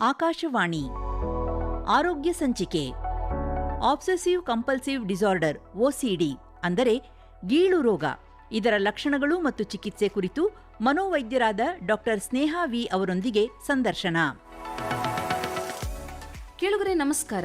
ಆಕಾಶವಾಣಿ. ಆರೋಗ್ಯ ಸಂಚಿಕೆ. ಆಬ್ಸೆಸಿವ್ compulsive disorder, ಒಸಿಡಿ, ಅಂದರೆ ಗೀಳು ರೋಗ. ಇದರ ಲಕ್ಷಣಗಳು ಮತ್ತು ಚಿಕಿತ್ಸೆ ಕುರಿತು ಮನೋವೈದ್ಯರಾದ ಡಾಕ್ಟರ್ ಸ್ನೇಹಾ ವಿ ಅವರೊಂದಿಗೆ ಸಂದರ್ಶನ. ಕೇಳುಗರೆ, ನಮಸ್ಕಾರ.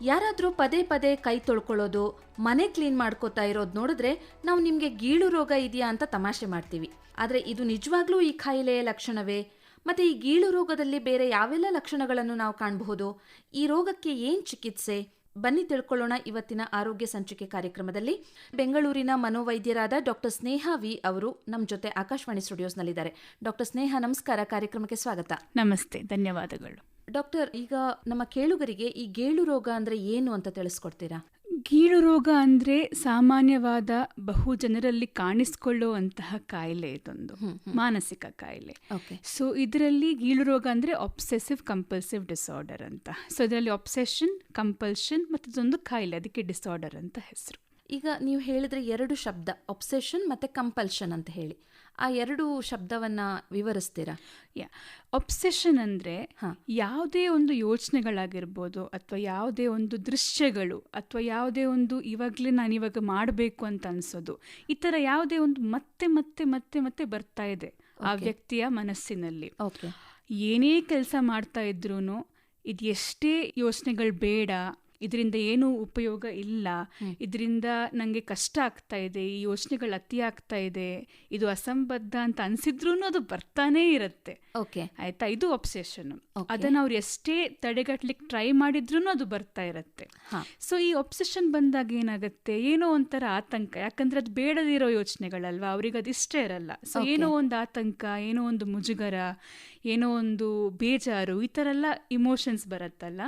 ಯಾರಾದರೂ ಪದೇ ಪದೇ ಕೈ ತೊಳ್ಕೊಳ್ಳೋದು, ಮನೆ ಕ್ಲೀನ್ ಮಾಡ್ಕೋತಾ ಇರೋದು ನೋಡಿದ್ರೆ ನಾವು ನಿಮಗೆ ಗೀಳು ರೋಗ ಇದೆಯಾ ಅಂತ ತಮಾಷೆ ಮಾಡ್ತೀವಿ. ಆದರೆ ಇದು ನಿಜವಾಗ್ಲೂ ಈ ಕಾಯಿಲೆಯ ಲಕ್ಷಣವೇ? ಮತ್ತೆ ಈ ಗೀಳು ರೋಗದಲ್ಲಿ ಬೇರೆ ಯಾವೆಲ್ಲ ಲಕ್ಷಣಗಳನ್ನು ನಾವು ಕಾಣಬಹುದು? ಈ ರೋಗಕ್ಕೆ ಏನ್ ಚಿಕಿತ್ಸೆ? ಬನ್ನಿ ತಿಳ್ಕೊಳ್ಳೋಣ ಇವತ್ತಿನ ಆರೋಗ್ಯ ಸಂಚಿಕೆ ಕಾರ್ಯಕ್ರಮದಲ್ಲಿ. ಬೆಂಗಳೂರಿನ ಮನೋವೈದ್ಯರಾದ ಡಾಕ್ಟರ್ ಸ್ನೇಹ ವಿ ಅವರು ನಮ್ಮ ಜೊತೆ ಆಕಾಶವಾಣಿ ಸ್ಟುಡಿಯೋಸ್ನಲ್ಲಿದ್ದಾರೆ. ಡಾಕ್ಟರ್ ಸ್ನೇಹ ನಮಸ್ಕಾರ. ಕಾರ್ಯಕ್ರಮಕ್ಕೆ ಸ್ವಾಗತ. ನಮಸ್ತೆ. ಧನ್ಯವಾದಗಳು. ಡಾಕ್ಟರ್ ಈಗ ನಮ್ಮ ಕೇಳುಗರಿಗೆ ಈ ಗೇಳು ರೋಗ ಅಂದ್ರೆ ಏನು ಅಂತ ತಿಳಿಸ್ಕೊಡ್ತೀರಾ? ಗೀಳು ರೋಗ ಅಂದ್ರೆ ಸಾಮಾನ್ಯವಾದ ಬಹು ಜನರಲ್ಲಿ ಕಾಣಿಸ್ಕೊಳ್ಳುವಂತಹ ಕಾಯಿಲೆ ಇದೊಂದು ಮಾನಸಿಕ ಕಾಯಿಲೆ. ಓಕೆ ಸೊ ಇದರಲ್ಲಿ ಗೀಳು ರೋಗ ಅಂದ್ರೆ ಒಬ್ಸೆಸಿವ್ ಕಂಪಲ್ಸಿವ್ ಡಿಸಾರ್ಡರ್ ಅಂತ. ಸೊ ಇದರಲ್ಲಿ ಒಬ್ಸೆಷನ್ ಕಂಪಲ್ಷನ್ ಮತ್ತು ಇದೊಂದು ಕಾಯಿಲೆ ಅದಕ್ಕೆ ಡಿಸಾರ್ಡರ್ ಅಂತ ಹೆಸರು. ಈಗ ನೀವು ಹೇಳಿದ್ರೆ ಎರಡು ಶಬ್ದ ಒಬ್ಸೆಷನ್ ಮತ್ತೆ ಕಂಪಲ್ಷನ್ ಅಂತ ಹೇಳಿ. ಆ ಎರಡು ಶಬ್ದವನ್ನು ವಿವರಿಸ್ತೀರಾ? ಯಾ ಒಬ್ಸೆಷನ್ ಅಂದರೆ. ಯಾವುದೇ ಒಂದು ಯೋಚನೆಗಳಾಗಿರ್ಬೋದು ಅಥವಾ ಯಾವುದೇ ಒಂದು ದೃಶ್ಯಗಳು ಅಥವಾ ಯಾವುದೇ ಒಂದು ಇವಾಗಲೇ ನಾನು ಇವಾಗ ಮಾಡಬೇಕು ಅಂತ ಅನ್ಸೋದು ಈ ಥರ ಯಾವುದೇ ಒಂದು ಮತ್ತೆ ಮತ್ತೆ ಮತ್ತೆ ಮತ್ತೆ ಬರ್ತಾ ಇದೆ ಆ ವ್ಯಕ್ತಿಯ ಮನಸ್ಸಿನಲ್ಲಿ. ಓಕೆ ಏನೇ ಕೆಲಸ ಮಾಡ್ತಾ ಇದ್ರೂ ಇದು ಎಷ್ಟೇ ಯೋಚನೆಗಳು ಬೇಡ ಇದರಿಂದ ಏನೂ ಉಪಯೋಗ ಇಲ್ಲ. ಇದರಿಂದ ನನಗೆ ಕಷ್ಟ ಆಗ್ತಾ ಇದೆ ಈ ಯೋಚನೆಗಳು ಅತಿ ಆಗ್ತಾ ಇದೆ. ಇದು ಅಸಂಬದ್ಧ ಅಂತ ಅನ್ಸಿದ್ರೂ ಅದು ಬರ್ತಾನೇ ಇರುತ್ತೆ. ಓಕೆ. ಆಯ್ತಾ? ಇದು ಒಬ್ಸೆಷನ್ ಅದನ್ನು ಅವ್ರು ಎಷ್ಟೇ ತಡೆಗಟ್ಲಿಕ್ಕೆ ಟ್ರೈ ಮಾಡಿದ್ರು ಅದು ಬರ್ತಾ ಇರುತ್ತೆ. ಸೊ ಈ ಒಬ್ಸೆಷನ್ ಬಂದಾಗ ಏನಾಗುತ್ತೆ? ಏನೋ ಒಂಥರ ಆತಂಕ. ಯಾಕಂದ್ರೆ ಅದು ಬೇಡದಿರೋ ಯೋಚನೆಗಳಲ್ವಾ? ಅವ್ರಿಗೆ ಅದು ಇಷ್ಟ ಇರಲ್ಲ. ಸೊ ಏನೋ ಒಂದು ಆತಂಕ ಏನೋ ಒಂದು ಮುಜುಗರ ಏನೋ ಒಂದು ಬೇಜಾರು ಈ ಥರ ಎಲ್ಲ ಇಮೋಷನ್ಸ್ ಬರುತ್ತಲ್ಲ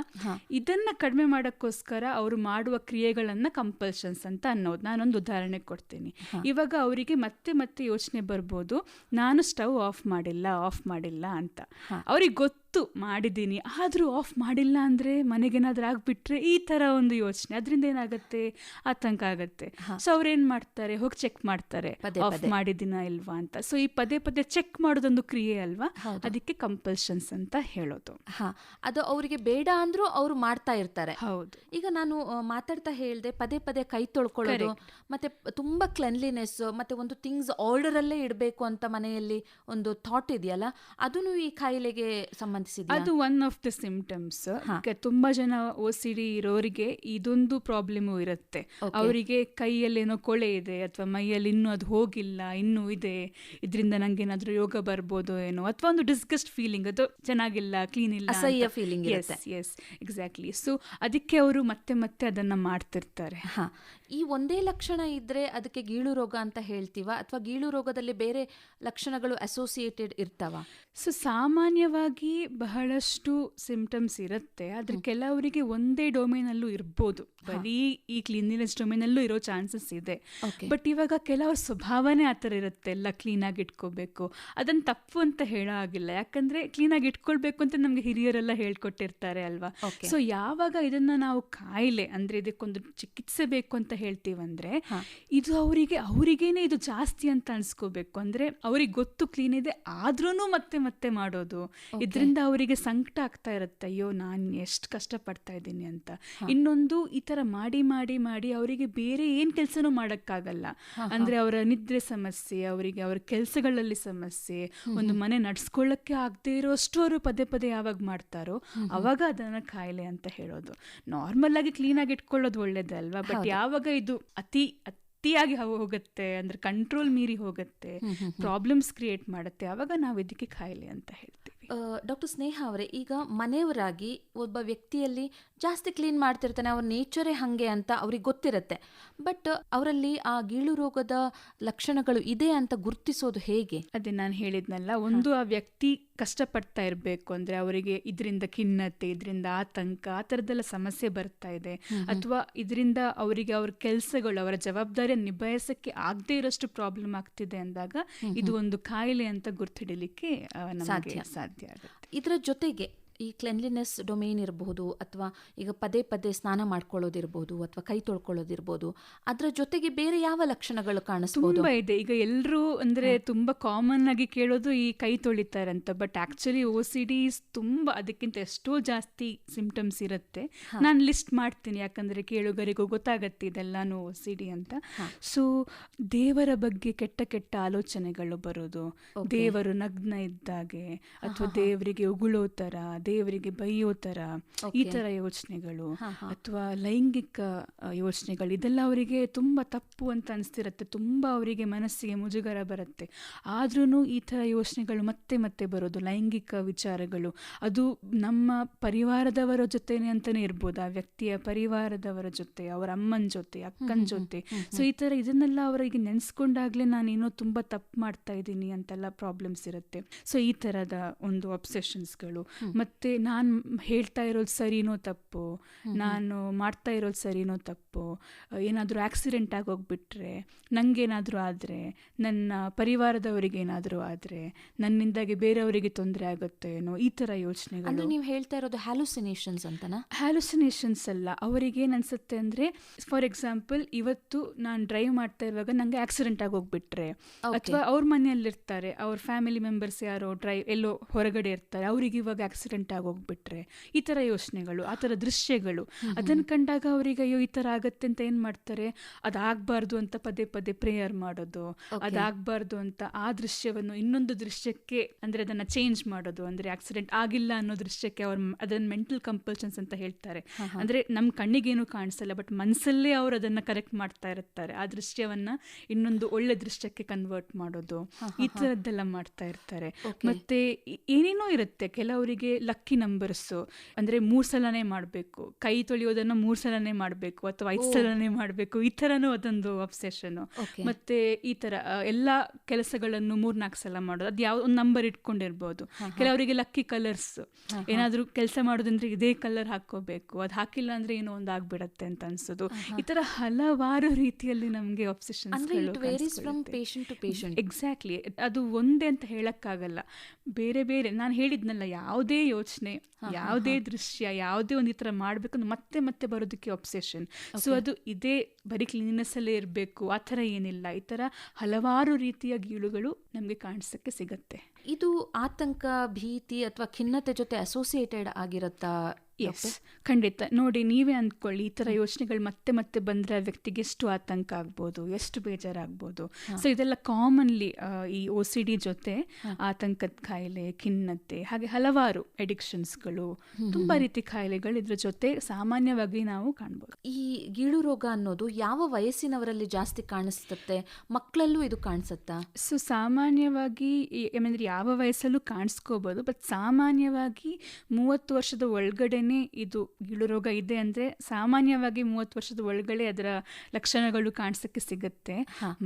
ಇದನ್ನು ಕಡಿಮೆ ಮಾಡೋಕ್ಕೋಸ್ಕರ ಅವರು ಮಾಡುವ ಕ್ರಿಯೆಗಳನ್ನು ಕಂಪಲ್ಷನ್ಸ್ ಅಂತ ಅನ್ನೋದು. ನಾನೊಂದು ಉದಾಹರಣೆ ಕೊಡ್ತೀನಿ. ಇವಾಗ ಅವರಿಗೆ ಮತ್ತೆ ಮತ್ತೆ ಯೋಚನೆ ಬರ್ಬೋದು ನಾನು ಸ್ಟವ್ ಆಫ್ ಮಾಡಿಲ್ಲ ಆಫ್ ಮಾಡಿಲ್ಲ ಅಂತ. ಅವ್ರಿಗೆ ಗೊತ್ತು ಮಾಡಿದ್ದೀನಿ. ಆದರೂ ಆಫ್ ಮಾಡಿಲ್ಲ ಅಂದರೆ ಮನೆಗೇನಾದ್ರೂ ಆಗಿಬಿಟ್ರೆ ಈ ಥರ ಒಂದು ಯೋಚನೆ. ಅದರಿಂದ ಏನಾಗುತ್ತೆ? ಆತಂಕ ಆಗುತ್ತೆ. ಸೊ ಅವ್ರೇನು ಮಾಡ್ತಾರೆ? ಹೋಗಿ ಚೆಕ್ ಮಾಡ್ತಾರೆ. ಆಫ್ ಮಾಡಿದ್ದೀನ ಇಲ್ವಾ ಅಂತ. ಸೊ ಈ ಪದೇ ಪದೇ ಚೆಕ್ ಮಾಡೋದೊಂದು ಕ್ರಿಯೆ ಅಲ್ವಾ? ಅದಕ್ಕೆ ಕಂಪಲ್ಷನ್ಸ್ ಅಂತ ಹೇಳೋದು. ಹಾ. ಅದು ಅವರಿಗೆ ಬೇಡ ಅಂದ್ರೂ ಅವರು ಮಾಡ್ತಾ ಇರ್ತಾರೆ. ಹೌದು. ಈಗ ನಾನು ಮಾತಾಡ್ತಾ ಹೇಳ್ದೆ ಪದೇ ಪದೇ ಕೈ ತೊಳ್ಕೊಳ್ಳೋದು ಮತ್ತೆ ತುಂಬಾ ಕ್ಲೆನ್ಲಿನೆಸ್ ಮತ್ತೆ ಒಂದು ಥಿಂಗ್ಸ್ ಆರ್ಡರ್ ಅಲ್ಲೇ ಇಡಬೇಕು ಅಂತ ಮನೆಯಲ್ಲಿ ಒಂದು ಥಾಟ್ ಇದೆಯಲ್ಲ ಅದನ್ನು ಈ ಕಾಯಿಲೆಗೆ ಸಂಬಂಧಿಸಿದ ಅದು ಒನ್ ಆಫ್ ದ ಸಿಂಪ್ಟಮ್ಸ್ ತುಂಬಾ ಜನ ಓ ಸಿ ಡಿ ಇರೋರಿಗೆ ಇದೊಂದು ಪ್ರಾಬ್ಲಮ್ ಇರುತ್ತೆ. ಅವರಿಗೆ ಕೈಯಲ್ಲಿ ಏನೋ ಕೊಳೆ ಇದೆ ಅಥವಾ ಮೈಯಲ್ಲಿ ಇನ್ನೂ ಅದು ಹೋಗಿಲ್ಲ ಇನ್ನೂ ಇದೆ ಇದರಿಂದ ನಂಗೆ ಏನಾದರೂ ಯೋಗ ಬರ್ಬೋದು ಏನೋ ಅಥವಾ ಒಂದು ಡಿಸ್ಗಸ್ಟ್ ಫೀಲಿಂಗ್ ಅದು ಚೆನ್ನಾಗಿಲ್ಲ ಕ್ಲೀನ್ ಇಲ್ಲ ಅಸಹ್ಯ ಫೀಲಿಂಗ್ ಇರುತ್ತೆ. ಎಸ್ ಎಕ್ಸಾಕ್ಟ್ಲಿ ಸೊ ಅದಕ್ಕೆ ಅವರು ಮತ್ತೆ ಮತ್ತೆ ಅದನ್ನ ಮಾಡ್ತಿರ್ತಾರೆ. ಹಾ. ಈ ಒಂದೇ ಲಕ್ಷಣ ಇದ್ದರೆ ಅದಕ್ಕೆ ಗೀಳು ರೋಗ ಅಂತ ಹೇಳ್ತೀವ? ಅಥವಾ ಗೀಳು ರೋಗದಲ್ಲಿ ಬೇರೆ ಲಕ್ಷಣಗಳು ಅಸೋಸಿಯೇಟೆಡ್ ಇರ್ತಾವ? ಸೊ ಸಾಮಾನ್ಯವಾಗಿ ಬಹಳಷ್ಟು ಸಿಂಪ್ಟಮ್ಸ್ ಇರುತ್ತೆ. ಆದರೆ ಕೆಲವರಿಗೆ ಒಂದೇ ಡೊಮೇನಲ್ಲೂ ಇರ್ಬೋದು. ಬರೀ ಈ ಕ್ಲೀನ್ಲಿನೆಸ್ ಡೊಮೇನಲ್ಲೂ ಇರೋ ಚಾನ್ಸಸ್ ಇದೆ. ಬಟ್ ಇವಾಗ ಕೆಲವ್ರ ಸ್ವಭಾವನೇ ಆ ಥರ ಇರುತ್ತೆ ಎಲ್ಲ ಕ್ಲೀನಾಗಿ ಇಟ್ಕೋಬೇಕು. ಅದನ್ನ ತಪ್ಪು ಅಂತ ಹೇಳೋ ಆಗಿಲ್ಲ ಯಾಕಂದ್ರೆ ಕ್ಲೀನಾಗಿ ಇಟ್ಕೊಳ್ಬೇಕು ಅಂತ ನಮ್ಗೆ ಹಿರಿಯರೆಲ್ಲ ಹೇಳ್ಕೊಟ್ಟಿರ್ತಾರೆ ಅಲ್ವಾ. ಸೊ ಯಾವಾಗ ಇದನ್ನ ನಾವು ಕಾಯಿಲೆ ಅಂದ್ರೆ ಇದಕ್ಕೊಂದು ಚಿಕಿತ್ಸೆ ಬೇಕು ಅಂತ ಹೇಳ್ತೀವಂದ್ರೆ ಇದು ಅವರಿಗೆ ಅವರಿಗೇನೆ ಇದು ಜಾಸ್ತಿ ಅಂತ ಅನ್ಸ್ಕೋಬೇಕು. ಅಂದ್ರೆ ಅವ್ರಿಗೆ ಗೊತ್ತು ಕ್ಲೀನ್ ಇದೆ ಆದ್ರೂ ಮತ್ತೆ ಮತ್ತೆ ಮಾಡೋದು. ಇದರಿಂದ ಅವರಿಗೆ ಸಂಕಟ ಆಗ್ತಾ ಇರುತ್ತೆ. ಅಯ್ಯೋ ನಾನು ಎಷ್ಟು ಕಷ್ಟಪಡ್ತಾ ಇದ್ದೀನಿ ಅಂತ. ಇನ್ನೊಂದು ಈ ತರ ಮಾಡಿ ಮಾಡಿ ಮಾಡಿ ಅವರಿಗೆ ಬೇರೆ ಏನು ಕೆಲಸನೂ ಮಾಡೋಕ್ಕಾಗಲ್ಲ. ಅಂದ್ರೆ ಅವರ ನಿದ್ರೆ ಸಮಸ್ಯೆ ಅವರಿಗೆ ಅವರ ಕೆಲಸಗಳಲ್ಲಿ ಸಮಸ್ಯೆ ಒಂದು ಮನೆ ನಡ್ಸ್ಕೊಳ್ಳೋಕ್ಕೆ ಆಗದೆ ಇರೋಷ್ಟು ಅವರು ಪದೇ ಪದೇ ಯಾವಾಗ ಮಾಡ್ತಾರೋ ಅವಾಗ ಅದನ್ನ ಕಾಯಿಲೆ ಅಂತ ಹೇಳೋದು. ನಾರ್ಮಲ್ ಆಗಿ ಕ್ಲೀನ್ ಆಗಿ ಇಟ್ಕೊಳ್ಳೋದು ಒಳ್ಳೇದಲ್ವಾ? ಬಟ್ ಯಾವಾಗ ಇದು ಅತಿ ಅತಿಯಾಗಿ ಹೋಗುತ್ತೆ ಅಂದ್ರೆ ಕಂಟ್ರೋಲ್ ಮೀರಿ ಹೋಗುತ್ತೆ ಪ್ರಾಬ್ಲಮ್ಸ್ ಕ್ರಿಯೇಟ್ ಮಾಡುತ್ತೆ ಅವಾಗ ನಾವು ಇದಕ್ಕೆ ಕಾಯಿಲೆ ಅಂತ ಹೇಳ್ತೀವಿ. ಡಾಕ್ಟರ್ ಸ್ನೇಹ ಅವರೇ ಈಗ ಮನೆಯವರಾಗಿ ಒಬ್ಬ ವ್ಯಕ್ತಿಯಲ್ಲಿ ಜಾಸ್ತಿ ಕ್ಲೀನ್ ಮಾಡ್ತಿರ್ತಾನೆ ಅವ್ರ ನೇಚರೇ ಹಾಗೆ ಅಂತ ಅವ್ರಿಗೆ ಗೊತ್ತಿರುತ್ತೆ. ಬಟ್ ಅವರಲ್ಲಿ ಆ ಗೀಳು ರೋಗದ ಲಕ್ಷಣಗಳು ಇದೆ ಅಂತ ಗುರುತಿಸೋದು ಹೇಗೆ? ಅದೇ ನಾನು ಹೇಳಿದ್ನಲ್ಲ ಒಂದು ಆ ವ್ಯಕ್ತಿ ಕಷ್ಟಪಡ್ತಾ ಇರಬೇಕು ಅಂದ್ರೆ ಅವರಿಗೆ ಇದರಿಂದ ಖಿನ್ನತೆ ಇದರಿಂದ ಆತಂಕ ಆ ಥರದ್ದೆಲ್ಲ ಸಮಸ್ಯೆ ಬರ್ತಾ ಇದೆ. ಅಥವಾ ಇದರಿಂದ ಅವರಿಗೆ ಅವ್ರ ಕೆಲಸಗಳು ಅವರ ಜವಾಬ್ದಾರಿ ನಿಭಾಯಿಸೋಕ್ಕೆ ಆಗದೇ ಇರೋಷ್ಟು ಪ್ರಾಬ್ಲಮ್ ಆಗ್ತಿದೆ ಅಂದಾಗ ಇದು ಒಂದು ಕಾಯಿಲೆ ಅಂತ ಗುರ್ತಿಡಲಿಕ್ಕೆ ನಮಗೆ ಸಾಧ್ಯ. ಸಾಧ್ಯ ಆಗುತ್ತೆ. ಇದರ ಜೊತೆಗೆ ಈ ಕ್ಲೆನ್ಲಿನೆಸ್ ಡೊಮೇನ್ ಇರಬಹುದು ಅಥವಾ ಈಗ ಪದೇ ಪದೇ ಸ್ನಾನ ಮಾಡ್ಕೊಳ್ಳೋದಿರ್ಬೋದು ಅಥವಾ ಕೈ ತೊಳ್ಕೊಳ್ಳೋದಿರ್ಬೋದು ಅದರ ಜೊತೆಗೆ ಬೇರೆ ಯಾವ ಲಕ್ಷಣಗಳು ಕಾಣಿಸ್ಬೋದು? ತುಂಬಾ ಇದೆ. ಈಗ ಎಲ್ಲರೂ ಅಂದ್ರೆ ತುಂಬಾ ಕಾಮನ್ ಆಗಿ ಕೇಳೋದು ಈ ಕೈ ತೊಳಿತಾರಂತ but actually O C D ತುಂಬಾ ಅದಕ್ಕಿಂತ ಎಷ್ಟೋ ಜಾಸ್ತಿ ಸಿಂಪ್ಟಮ್ಸ್ ಇರುತ್ತೆ. ನಾನು ಲಿಸ್ಟ್ ಮಾಡ್ತೀನಿ ಯಾಕಂದ್ರೆ ಕೇಳುಗರಿಗೂ ಗೊತ್ತಾಗತ್ತೆ ಇದೆಲ್ಲಾನು ಓ ಸಿ ಡಿ ಅಂತ. ಸೊ ದೇವರ ಬಗ್ಗೆ ಕೆಟ್ಟ ಕೆಟ್ಟ ಆಲೋಚನೆಗಳು ಬರೋದು. ದೇವರು ನಗ್ನ ಇದ್ದಾಗೆ ಅಥವಾ ದೇವರಿಗೆ ಉಗುಳೋ ತರ ದೇವರಿಗೆ ಬೈಯೋ ತರ ಈ ತರ ಯೋಚನೆಗಳು ಅಥವಾ ಲೈಂಗಿಕ ಯೋಚನೆಗಳು ಇದೆಲ್ಲ ಅವರಿಗೆ ತುಂಬಾ ತಪ್ಪು ಅಂತ ಅನಿಸ್ತಿರತ್ತೆ. ತುಂಬಾ ಅವರಿಗೆ ಮನಸ್ಸಿಗೆ ಮುಜುಗರ ಬರುತ್ತೆ. ಆದ್ರೂ ಈ ತರ ಯೋಚನೆಗಳು ಮತ್ತೆ ಮತ್ತೆ ಬರೋದು ಲೈಂಗಿಕ ವಿಚಾರಗಳು. ಅದು ನಮ್ಮ ಪರಿವಾರದವರ ಜೊತೆನೆ ಅಂತಾನೆ ಇರ್ಬೋದು. ಆ ವ್ಯಕ್ತಿಯ ಪರಿವಾರದವರ ಜೊತೆ ಅವರ ಅಮ್ಮನ ಜೊತೆ ಅಕ್ಕನ ಜೊತೆ. ಸೊ ಈ ತರ ಇದನ್ನೆಲ್ಲ ಅವರಿಗೆ ನೆನೆಸ್ಕೊಂಡಾಗ್ಲೇ ನಾನೇನೋ ತುಂಬಾ ತಪ್ಪು ಮಾಡ್ತಾ ಇದ್ದೀನಿ ಅಂತೆಲ್ಲ ಪ್ರಾಬ್ಲಮ್ಸ್ ಇರುತ್ತೆ. ಸೊ ಈ ತರದ ಒಂದು ಅಬ್ಸೆಷನ್ಸ್ಗಳು ಮತ್ತೆ ನಾನು ಹೇಳ್ತಾ ಇರೋದು ಸರಿನೋ ತಪ್ಪು ನಾನು ಮಾಡ್ತಾ ಇರೋದು ಸರಿನೋ ತಪ್ಪು ಏನಾದರೂ ಆಕ್ಸಿಡೆಂಟ್ ಆಗೋಗ್ಬಿಟ್ರೆ ನನಗೇನಾದರೂ ಆದರೆ ನನ್ನ ಪರಿವಾರದವರಿಗೆ ಏನಾದರೂ ಆದರೆ ನನ್ನಿಂದಾಗಿ ಬೇರೆಯವರಿಗೆ ತೊಂದರೆ ಆಗುತ್ತೇನೋ ಈ ಥರ ಯೋಚನೆಗಳು. ನೀವು ಹೇಳ್ತಾ ಇರೋದು ಹ್ಯಾಲುಸಿನೇಷನ್ಸ್ ಅಂತನಾ? ಹ್ಯಾಲುಸಿನೇಷನ್ಸ್ ಅಲ್ಲ. ಅವರಿಗೆ ಅನಿಸುತ್ತೆ ಅನ್ಸುತ್ತೆ ಅಂದರೆ ಫಾರ್ ಎಕ್ಸಾಂಪಲ್ ಇವತ್ತು ನಾನು ಡ್ರೈವ್ ಮಾಡ್ತಾ ಇರುವಾಗ ನನಗೆ ಆಕ್ಸಿಡೆಂಟ್ ಆಗೋಗ್ಬಿಟ್ರೆ ಅಥವಾ ಅವ್ರ ಮನೆಯಲ್ಲಿರ್ತಾರೆ ಅವ್ರ ಫ್ಯಾಮಿಲಿ ಮೆಂಬರ್ಸ್ ಯಾರೋ ಡ್ರೈವ್ ಎಲ್ಲೋ ಹೊರಗಡೆ ಇರ್ತಾರೆ ಅವ್ರಿಗೆ ಇವಾಗ ಆಕ್ಸಿಡೆಂಟ್ ಆಗೋಗ್ಬಿಟ್ರೆ ಈ ಥರ ಯೋಚನೆಗಳು ಆ ಥರ ದೃಶ್ಯಗಳು. ಅದನ್ನು ಕಂಡಾಗ ಅವರಿಗೆ ಅಯ್ಯೋ ಈ ಥರ ಆಗತ್ತೆ ಅಂತ ಏನು ಮಾಡ್ತಾರೆ? ಅದಾಗಬಾರ್ದು ಅಂತ ಪದೇ ಪದೇ ಪ್ರೇಯರ್ ಮಾಡೋದು. ಅದಾಗಬಾರ್ದು ಅಂತ ಆ ದೃಶ್ಯವನ್ನು ಇನ್ನೊಂದು ದೃಶ್ಯಕ್ಕೆ ಅಂದರೆ ಅದನ್ನು ಚೇಂಜ್ ಮಾಡೋದು. ಅಂದರೆ ಆಕ್ಸಿಡೆಂಟ್ ಆಗಿಲ್ಲ ಅನ್ನೋ ದೃಶ್ಯಕ್ಕೆ ಅವ್ರ ಅದನ್ನು ಮೆಂಟಲ್ ಕಂಪಲ್ಷನ್ಸ್ ಅಂತ ಹೇಳ್ತಾರೆ. ಅಂದರೆ ನಮ್ಮ ಕಣ್ಣಿಗೇನು ಕಾಣಿಸಲ್ಲ ಬಟ್ ಮನಸ್ಸಲ್ಲೇ ಅವರು ಅದನ್ನು ಕರೆಕ್ಟ್ ಮಾಡ್ತಾ ಇರ್ತಾರೆ. ಆ ದೃಶ್ಯವನ್ನ ಇನ್ನೊಂದು ಒಳ್ಳೆ ದೃಶ್ಯಕ್ಕೆ ಕನ್ವರ್ಟ್ ಮಾಡೋದು. ಈ ಥರದ್ದೆಲ್ಲ ಮಾಡ್ತಾ ಇರ್ತಾರೆ. ಮತ್ತೆ ಏನೇನೋ ಇರುತ್ತೆ. ಕೆಲವರಿಗೆ ಲಕ್ಕಿ ನಂಬರ್ಸು. ಅಂದ್ರೆ ಮೂರ್ ಸಲನೇ ಮಾಡಬೇಕು. ಕೈ ತೊಳೆಯೋದನ್ನ ಮೂರ್ ಸಲನೇ ಮಾಡಬೇಕು ಅಥವಾ ಐದು ಸಲನೇ ಮಾಡಬೇಕು. ಈ ಥರನೂ ಅದೊಂದು ಅಬ್ಸೆಷನು ಮತ್ತೆ ಈ ತರ ಎಲ್ಲಾ ಕೆಲಸಗಳನ್ನು ಮೂರ್ನಾಲ್ಕು ಸಲ ಮಾಡೋದು. ಅದು ಯಾವ ಒಂದು ನಂಬರ್ ಇಟ್ಕೊಂಡಿರ್ಬೋದು. ಕೆಲವರಿಗೆ ಲಕ್ಕಿ ಕಲರ್ಸ್ ಏನಾದರೂ ಕೆಲಸ ಮಾಡೋದಂದ್ರೆ ಇದೇ ಕಲರ್ ಹಾಕೋಬೇಕು ಅದು ಹಾಕಿಲ್ಲ ಅಂದ್ರೆ ಏನೋ ಒಂದು ಆಗ್ಬಿಡತ್ತೆ ಅಂತ ಅನ್ಸೋದು. ಈ ತರ ಹಲವಾರು ರೀತಿಯಲ್ಲಿ ನಮಗೆ ಪೇಷಂಟ್ ಎಕ್ಸಾಕ್ಟ್ಲಿ ಅದು ಒಂದೇ ಅಂತ ಹೇಳಕ್ಕಾಗಲ್ಲ. ಬೇರೆ ಬೇರೆ ನಾನು ಹೇಳಿದ್ನಲ್ಲ ಯಾವುದೇ ಯೋಚನೆ ಯಾವುದೇ ದೃಶ್ಯ ಯಾವುದೇ ಒಂದು ಈ ಥರ ಮಾಡಬೇಕು ಮತ್ತೆ ಮತ್ತೆ ಬರೋದಕ್ಕೆ ಒಬ್ಸೆಷನ್ ಸೊ ಅದು ಇದೇ ಬರೀ ಕ್ಲೀನ್ನೆಸ್ಸಲ್ಲೇ ಇರಬೇಕು ಆ ಥರ ಏನಿಲ್ಲ. ಈ ಥರ ಹಲವಾರು ರೀತಿಯ ಗೀಳುಗಳು ನಮಗೆ ಕಾಣಿಸಕ್ಕೆ ಸಿಗತ್ತೆ. ಇದು ಆತಂಕ ಭೀತಿ ಅಥವಾ ಖಿನ್ನತೆ ಜೊತೆ ಅಸೋಸಿಯೇಟೆಡ್ ಆಗಿರುತ್ತಾ ಎಸ್ ಖಂಡಿತ. ನೋಡಿ ನೀವೇ ಅಂದ್ಕೊಳ್ಳಿ ಈ ಥರ ಯೋಚನೆಗಳು ಮತ್ತೆ ಮತ್ತೆ ಬಂದರೆ ಆ ವ್ಯಕ್ತಿಗೆ ಎಷ್ಟು ಆತಂಕ ಆಗ್ಬೋದು ಎಷ್ಟು ಬೇಜಾರಾಗ್ಬೋದು. ಸೊ ಇದೆಲ್ಲ ಕಾಮನ್ಲಿ ಈ ಒ ಸಿ ಡಿ ಜೊತೆ ಆತಂಕದ ಕಾಯಿಲೆ ಖಿನ್ನತೆ ಹಾಗೆ ಹಲವಾರು ಎಡಿಕ್ಷನ್ಸ್ಗಳು ತುಂಬ ರೀತಿ ಕಾಯಿಲೆಗಳು ಇದ್ರ ಜೊತೆ ಸಾಮಾನ್ಯವಾಗಿ ನಾವು ಕಾಣ್ಬೋದು. ಈ ಗೀಳು ರೋಗ ಅನ್ನೋದು ಯಾವ ವಯಸ್ಸಿನವರಲ್ಲಿ ಜಾಸ್ತಿ ಕಾಣಿಸುತ್ತೆ? ಮಕ್ಕಳಲ್ಲೂ ಇದು ಕಾಣಿಸುತ್ತಾ? ಸೊ ಸಾಮಾನ್ಯವಾಗಿ ಏನಂದ್ರೆ ಯಾವ ವಯಸ್ಸಲ್ಲೂ ಕಾಣಿಸ್ಕೋಬೋದು ಬಟ್ ಸಾಮಾನ್ಯವಾಗಿ ಮೂವತ್ತು ವರ್ಷದ ಒಳಗಡೆನೆ ಇದು ಗೀಳು ರೋಗ ಇದೆ ಅಂದರೆ ಸಾಮಾನ್ಯವಾಗಿ ಮೂವತ್ತು ವರ್ಷದ ಒಳಗಡೆ ಅದರ ಲಕ್ಷಣಗಳು ಕಾಣಿಸಕ್ಕೆ ಸಿಗುತ್ತೆ.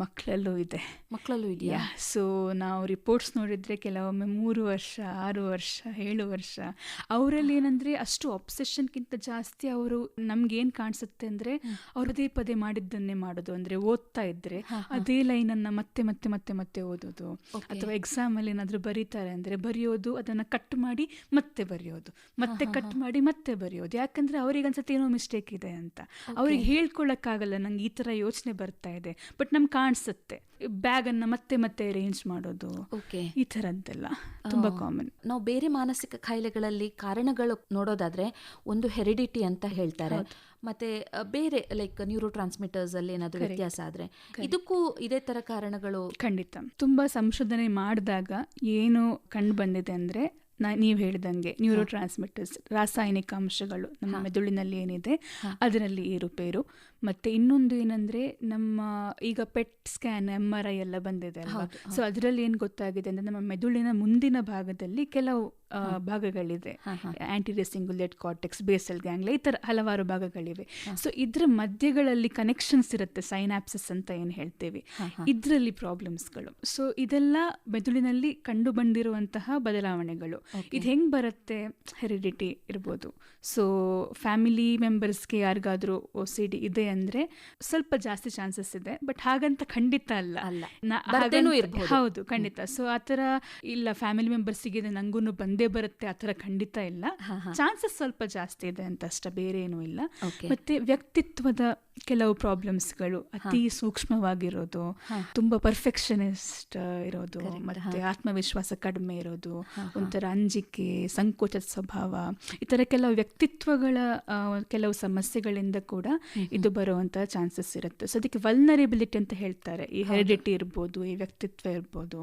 ಮಕ್ಕಳಲ್ಲೂ ಇದೆ. ಮಕ್ಕಳಲ್ಲೂ ಇದೆಯಾ? ಸೊ ನಾವು ರಿಪೋರ್ಟ್ಸ್ ನೋಡಿದರೆ ಕೆಲವೊಮ್ಮೆ ಮೂರು ವರ್ಷ ಆರು ವರ್ಷ ಏಳು ವರ್ಷ. ಅವರಲ್ಲಿ ಏನಂದರೆ ಅಷ್ಟು ಒಬ್ಸೆಷನ್ಗಿಂತ ಜಾಸ್ತಿ ಅವರು ನಮ್ಗೇನು ಕಾಣಿಸುತ್ತೆ ಅಂದರೆ ಅವ್ರು ಪದೇ ಪದೇ ಮಾಡಿದ್ದನ್ನೇ ಮಾಡೋದು. ಅಂದರೆ ಓದ್ತಾ ಇದ್ದರೆ ಅದೇ ಲೈನನ್ನು ಮತ್ತೆ ಮತ್ತೆ ಮತ್ತೆ ಮತ್ತೆ ಓದೋದು. ಅಥವಾ ಎಕ್ಸಾಮಲ್ಲಿ ಏನಾದರೂ ಬರೀತಾರೆ ಅಂದರೆ ಬರೆಯೋದು ಅದನ್ನು ಕಟ್ ಮಾಡಿ ಮತ್ತೆ ಬರೆಯೋದು. ಮತ್ತೆ ಕಟ್ ಮಾಡಿ ಮತ್ತೆ ಬರೆಯೋದು. ಯಾಕಂದರೆ ಅವ್ರಿಗೆ ಅನ್ಸುತ್ತೆ ಏನೋ ಮಿಸ್ಟೇಕ್ ಇದೆ ಅಂತ. ಅವ್ರಿಗೆ ಹೇಳ್ಕೊಳಕ್ಕಾಗಲ್ಲ ನಂಗೆ ಈ ಥರ ಯೋಚನೆ ಬರ್ತಾ ಇದೆ. ಬಟ್ ನಮ್ಗೆ ಕಾಣಿಸುತ್ತೆ. ಬ್ಯಾಗನ್ನು ಮತ್ತೆ ಮತ್ತೆ ಅರೇಂಜ್ ಮಾಡೋದು. ಓಕೆ ಈ ಥರದ್ದೆಲ್ಲ ತುಂಬ ಕಾಮನ್ ನಾವು ಬೇರೆ ಮಾನಸಿಕ ಕಾಯಿಲೆಗಳಲ್ಲಿ ಕಾರಣಗಳು ನೋಡೋದಾದ್ರೆ ಒಂದು ಹೆರಿಡಿಟಿ ಅಂತ ಹೇಳ್ತಾರೆ. ಮತ್ತೆ ಬೇರೆ ಲೈಕ್ ನ್ಯೂರೋ ಟ್ರಾನ್ಸ್ಮಿಟರ್ಸ್ ಅಲ್ಲಿ ಏನಾದರೂ ವ್ಯತ್ಯಾಸ ಆದ್ರೆ ಇದಕ್ಕೂ ಇದೇ ತರ ಕಾರಣಗಳು ಖಂಡಿತ. ತುಂಬಾ ಸಂಶೋಧನೆ ಮಾಡಿದಾಗ ಏನು ಕಂಡು ಬಂದಿದೆ ಅಂದರೆ ನೀವು ಹೇಳಿದಂಗೆ ನ್ಯೂರೋ ಟ್ರಾನ್ಸ್ಮಿಟರ್ಸ್ ರಾಸಾಯನಿಕ ಅಂಶಗಳು ನಮ್ಮ ಮೆದುಳಿನಲ್ಲಿ ಏನಿದೆ ಅದರಲ್ಲಿ ಏರುಪೇರು ಮತ್ತು ಇನ್ನೊಂದು ಏನಂದ್ರೆ ನಮ್ಮ ಈಗ PET scan M R I ಎಲ್ಲ ಬಂದಿದೆ ಅಲ್ವಾ? ಸೊ ಅದರಲ್ಲಿ ಏನು ಗೊತ್ತಾಗಿದೆ ಅಂದ್ರೆ ನಮ್ಮ ಮೆದುಳಿನ ಮುಂದಿನ ಭಾಗದಲ್ಲಿ ಕೆಲವು ಭಾಗಗಳಿದೆ. Anti cingulate cortex basal ganglia ಈ ತರ ಹಲವಾರು ಭಾಗಗಳಿವೆ. ಸೊ ಇದ್ರ ಮಧ್ಯಗಳಲ್ಲಿ ಕನೆಕ್ಷನ್ಸ್ ಇರುತ್ತೆ ಸೈನಾಪ್ಸಸ್ ಅಂತ ಏನು ಹೇಳ್ತೇವೆ. ಇದರಲ್ಲಿ ಪ್ರಾಬ್ಲಮ್ಸ್ಗಳು ಸೊ ಇದೆಲ್ಲ ಮೆದುಳಿನಲ್ಲಿ ಕಂಡು ಬಂದಿರುವಂತಹ ಬದಲಾವಣೆಗಳು. ಇದು ಹೆಂಗ್ ಬರುತ್ತೆ? ಹೆರಿಡಿಟಿ ಇರ್ಬೋದು. ಸೊ ಫ್ಯಾಮಿಲಿ ಮೆಂಬರ್ಸ್ಗೆ ಯಾರಿಗಾದ್ರೂ ಒ ಸಿ ಡಿ ಇದೆ ಅಂದ್ರೆ ಸ್ವಲ್ಪ ಜಾಸ್ತಿ ಚಾನ್ಸಸ್ ಇದೆ ಬಟ್ ಹಾಗಂತ ಖಂಡಿತ ಅಲ್ಲ. ಅಲ್ಲ. ಹೌದು ಖಂಡಿತ. ಸೊ ಆತರ ಇಲ್ಲ ಫ್ಯಾಮಿಲಿ ಮೆಂಬರ್ಸ್ ಇದೆ ನಂಗೂ ಬಂದೇ ಬರುತ್ತೆ ಆತರ ಖಂಡಿತ ಇಲ್ಲ. ಚಾನ್ಸಸ್ ಸ್ವಲ್ಪ ಜಾಸ್ತಿ ಇದೆ ಅಂತ ಅಷ್ಟೇ ಬೇರೆ ಏನೂ ಇಲ್ಲ. ಮತ್ತೆ ವ್ಯಕ್ತಿತ್ವದ ಕೆಲವು ಪ್ರಾಬ್ಲಮ್ಸ್ಗಳು ಅತಿ ಸೂಕ್ಷ್ಮವಾಗಿರೋದು ತುಂಬಾ ಪರ್ಫೆಕ್ಷನಿಸ್ಟ್ ಇರೋದು ಮತ್ತೆ ಆತ್ಮವಿಶ್ವಾಸ ಕಡಿಮೆ ಇರೋದು ಒಂಥರ ಅಂಜಿಕೆ ಸಂಕೋಚದ ಸ್ವಭಾವ ಈ ತರ ಕೆಲವು ವ್ಯಕ್ತಿತ್ವಗಳ ಕೆಲವು ಸಮಸ್ಯೆಗಳಿಂದ ಕೂಡ ಇದು ಬರುವಂತ ಚಾನ್ಸಸ್ ಇರುತ್ತೆ. ಸೊ ಅದಕ್ಕೆ ವಲ್ನರೇಬಿಲಿಟಿ ಅಂತ ಹೇಳ್ತಾರೆ. ಈ ಹೆರಿಡಿಟಿ ಇರ್ಬೋದು ಈ ವ್ಯಕ್ತಿತ್ವ ಇರ್ಬೋದು.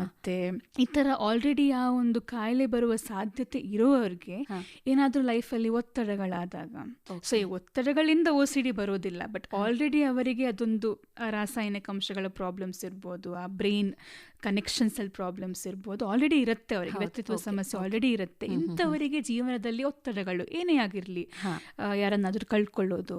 ಮತ್ತೆ ಈ ತರ ಆಲ್ರೆಡಿ ಆ ಒಂದು ಕಾಯಿಲೆ ಬರುವ ಸಾಧ್ಯತೆ ಇರುವವರಿಗೆ ಏನಾದ್ರೂ ಲೈಫಲ್ಲಿ ಒತ್ತಡಗಳಾದಾಗ. ಸೊ ಈ ಒತ್ತಡಗಳಿಂದ ಓ ಸಿ ಡಿ ಬರೋದಿಲ್ಲ ಬಟ್ ಆಲ್ರೆಡಿ ಅವರಿಗೆ ಅದೊಂದು ರಾಸಾಯನಿಕ ಅಂಶಗಳ ಪ್ರಾಬ್ಲಮ್ಸ್ ಇರ್ಬೋದು ಆ ಬ್ರೈನ್ ಕನೆಕ್ಷನ್ಸ್ ಅಲ್ಲಿ ಪ್ರಾಬ್ಲಮ್ಸ್ ಇರ್ಬೋದು ಆಲ್ರೆಡಿ ಇರುತ್ತೆ ಅವರಿಗೆ. ವ್ಯಕ್ತಿತ್ವ ಸಮಸ್ಯೆ ಆಲ್ರೆಡಿ ಇರುತ್ತೆ. ಇಂಥವರಿಗೆ ಜೀವನದಲ್ಲಿ ಒತ್ತಡಗಳು ಏನೇ ಆಗಿರಲಿ ಯಾರನ್ನಾದ್ರೂ ಕಳ್ಕೊಳ್ಳೋದು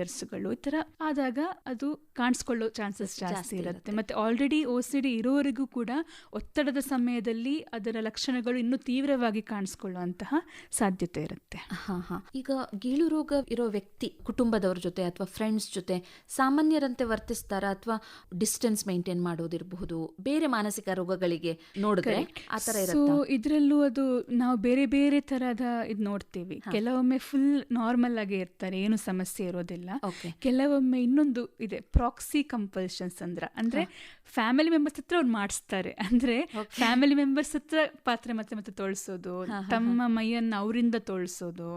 ಫೇಲಿಯರ್ಸ್ಗಳು ಈ ತರ ಆದಾಗ ಅದು ಕಾಣಿಸ್ಕೊಳ್ಳೋ ಚಾನ್ಸಸ್ ಜಾಸ್ತಿ ಇರುತ್ತೆ. ಮತ್ತೆ ಆಲ್ರೆಡಿ ಓ ಸಿ ಡಿ ಇರೋವರೆಗೂ ಕೂಡ ಒತ್ತಡದ ಸಮಯದಲ್ಲಿ ಅದರ ಲಕ್ಷಣಗಳು ಇನ್ನೂ ತೀವ್ರವಾಗಿ ಕಾಣಿಸ್ಕೊಳ್ಳುವಂತಹ ಸಾಧ್ಯತೆ ಇರುತ್ತೆ. ಹಾ ಹಾ. ಈಗ ಗೀಳು ರೋಗ ಇರೋ ವ್ಯಕ್ತಿ ಕುಟುಂಬದವ್ರ ಜೊತೆ ಅಥವಾ ಫ್ರೆಂಡ್ಸ್ ಜೊತೆ ಸಾಮಾನ್ಯರಂತೆ ವರ್ತಿಸ್ತಾರ ಅಥವಾ ಡಿಸ್ಟೆನ್ಸ್ ಮೇಂಟೈನ್ ಮಾಡೋದಿರಬಹುದು? ಬೇರೆ ಮಾನಸಿಕ ರೋಗಗಳಿಗೆ ನೋಡಿದ್ರೆ ಆ ಸೊ ಇರುತ್ತಾ? ಇದರಲ್ಲೂ ಅದು ನಾವು ಬೇರೆ ಬೇರೆ ತರಹದ ಇದು ನೋಡ್ತೀವಿ. ಕೆಲವೊಮ್ಮೆ ಫುಲ್ ನಾರ್ಮಲ್ ಆಗಿ ಇರ್ತಾರೆ. ಏನು ಸಮಸ್ಯೆ ಇರೋದಿಲ್ಲ. Okay. ಕೆಲವೊಮ್ಮೆ ಇನ್ನೊಂದು ಇದೆ ಪ್ರಾಕ್ಸಿ ಕಂಪಲ್ಷನ್ಸ್ ಅಂದ್ರೆ. ಅಂದ್ರೆ ಫ್ಯಾಮಿಲಿ ಮೆಂಬರ್ಸ್ ಹತ್ರ ಅವ್ರು ಮಾಡಿಸ್ತಾರೆ. ಅಂದ್ರೆ ಫ್ಯಾಮಿಲಿ ಮೆಂಬರ್ಸ್ ಹತ್ರ ಪಾತ್ರೆ ಮತ್ತೆ ಮತ್ತೆ ತೊಳ್ಸೋದು ತಮ್ಮ ಮೈಯನ್ನ ಅವರಿಂದ ತೊಳ್ಸೋದು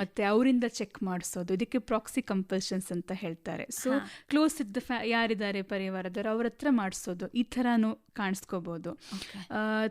ಮತ್ತೆ ಅವರಿಂದ ಚೆಕ್ ಮಾಡಿಸೋದು. ಇದಕ್ಕೆ ಪ್ರಾಕ್ಸಿ ಕಂಪಲ್ಷನ್ಸ್ ಅಂತ ಹೇಳ್ತಾರೆ. ಸೊ ಕ್ಲೋಸ್ ಇದ್ದ ಯಾರಿದ್ದಾರೆ ಪರಿವಾರದವರು ಅವ್ರ ಹತ್ರ ಮಾಡಿಸೋದು. ಈ ಥರನೂ ಕಾಣಿಸ್ಕೋಬಹುದು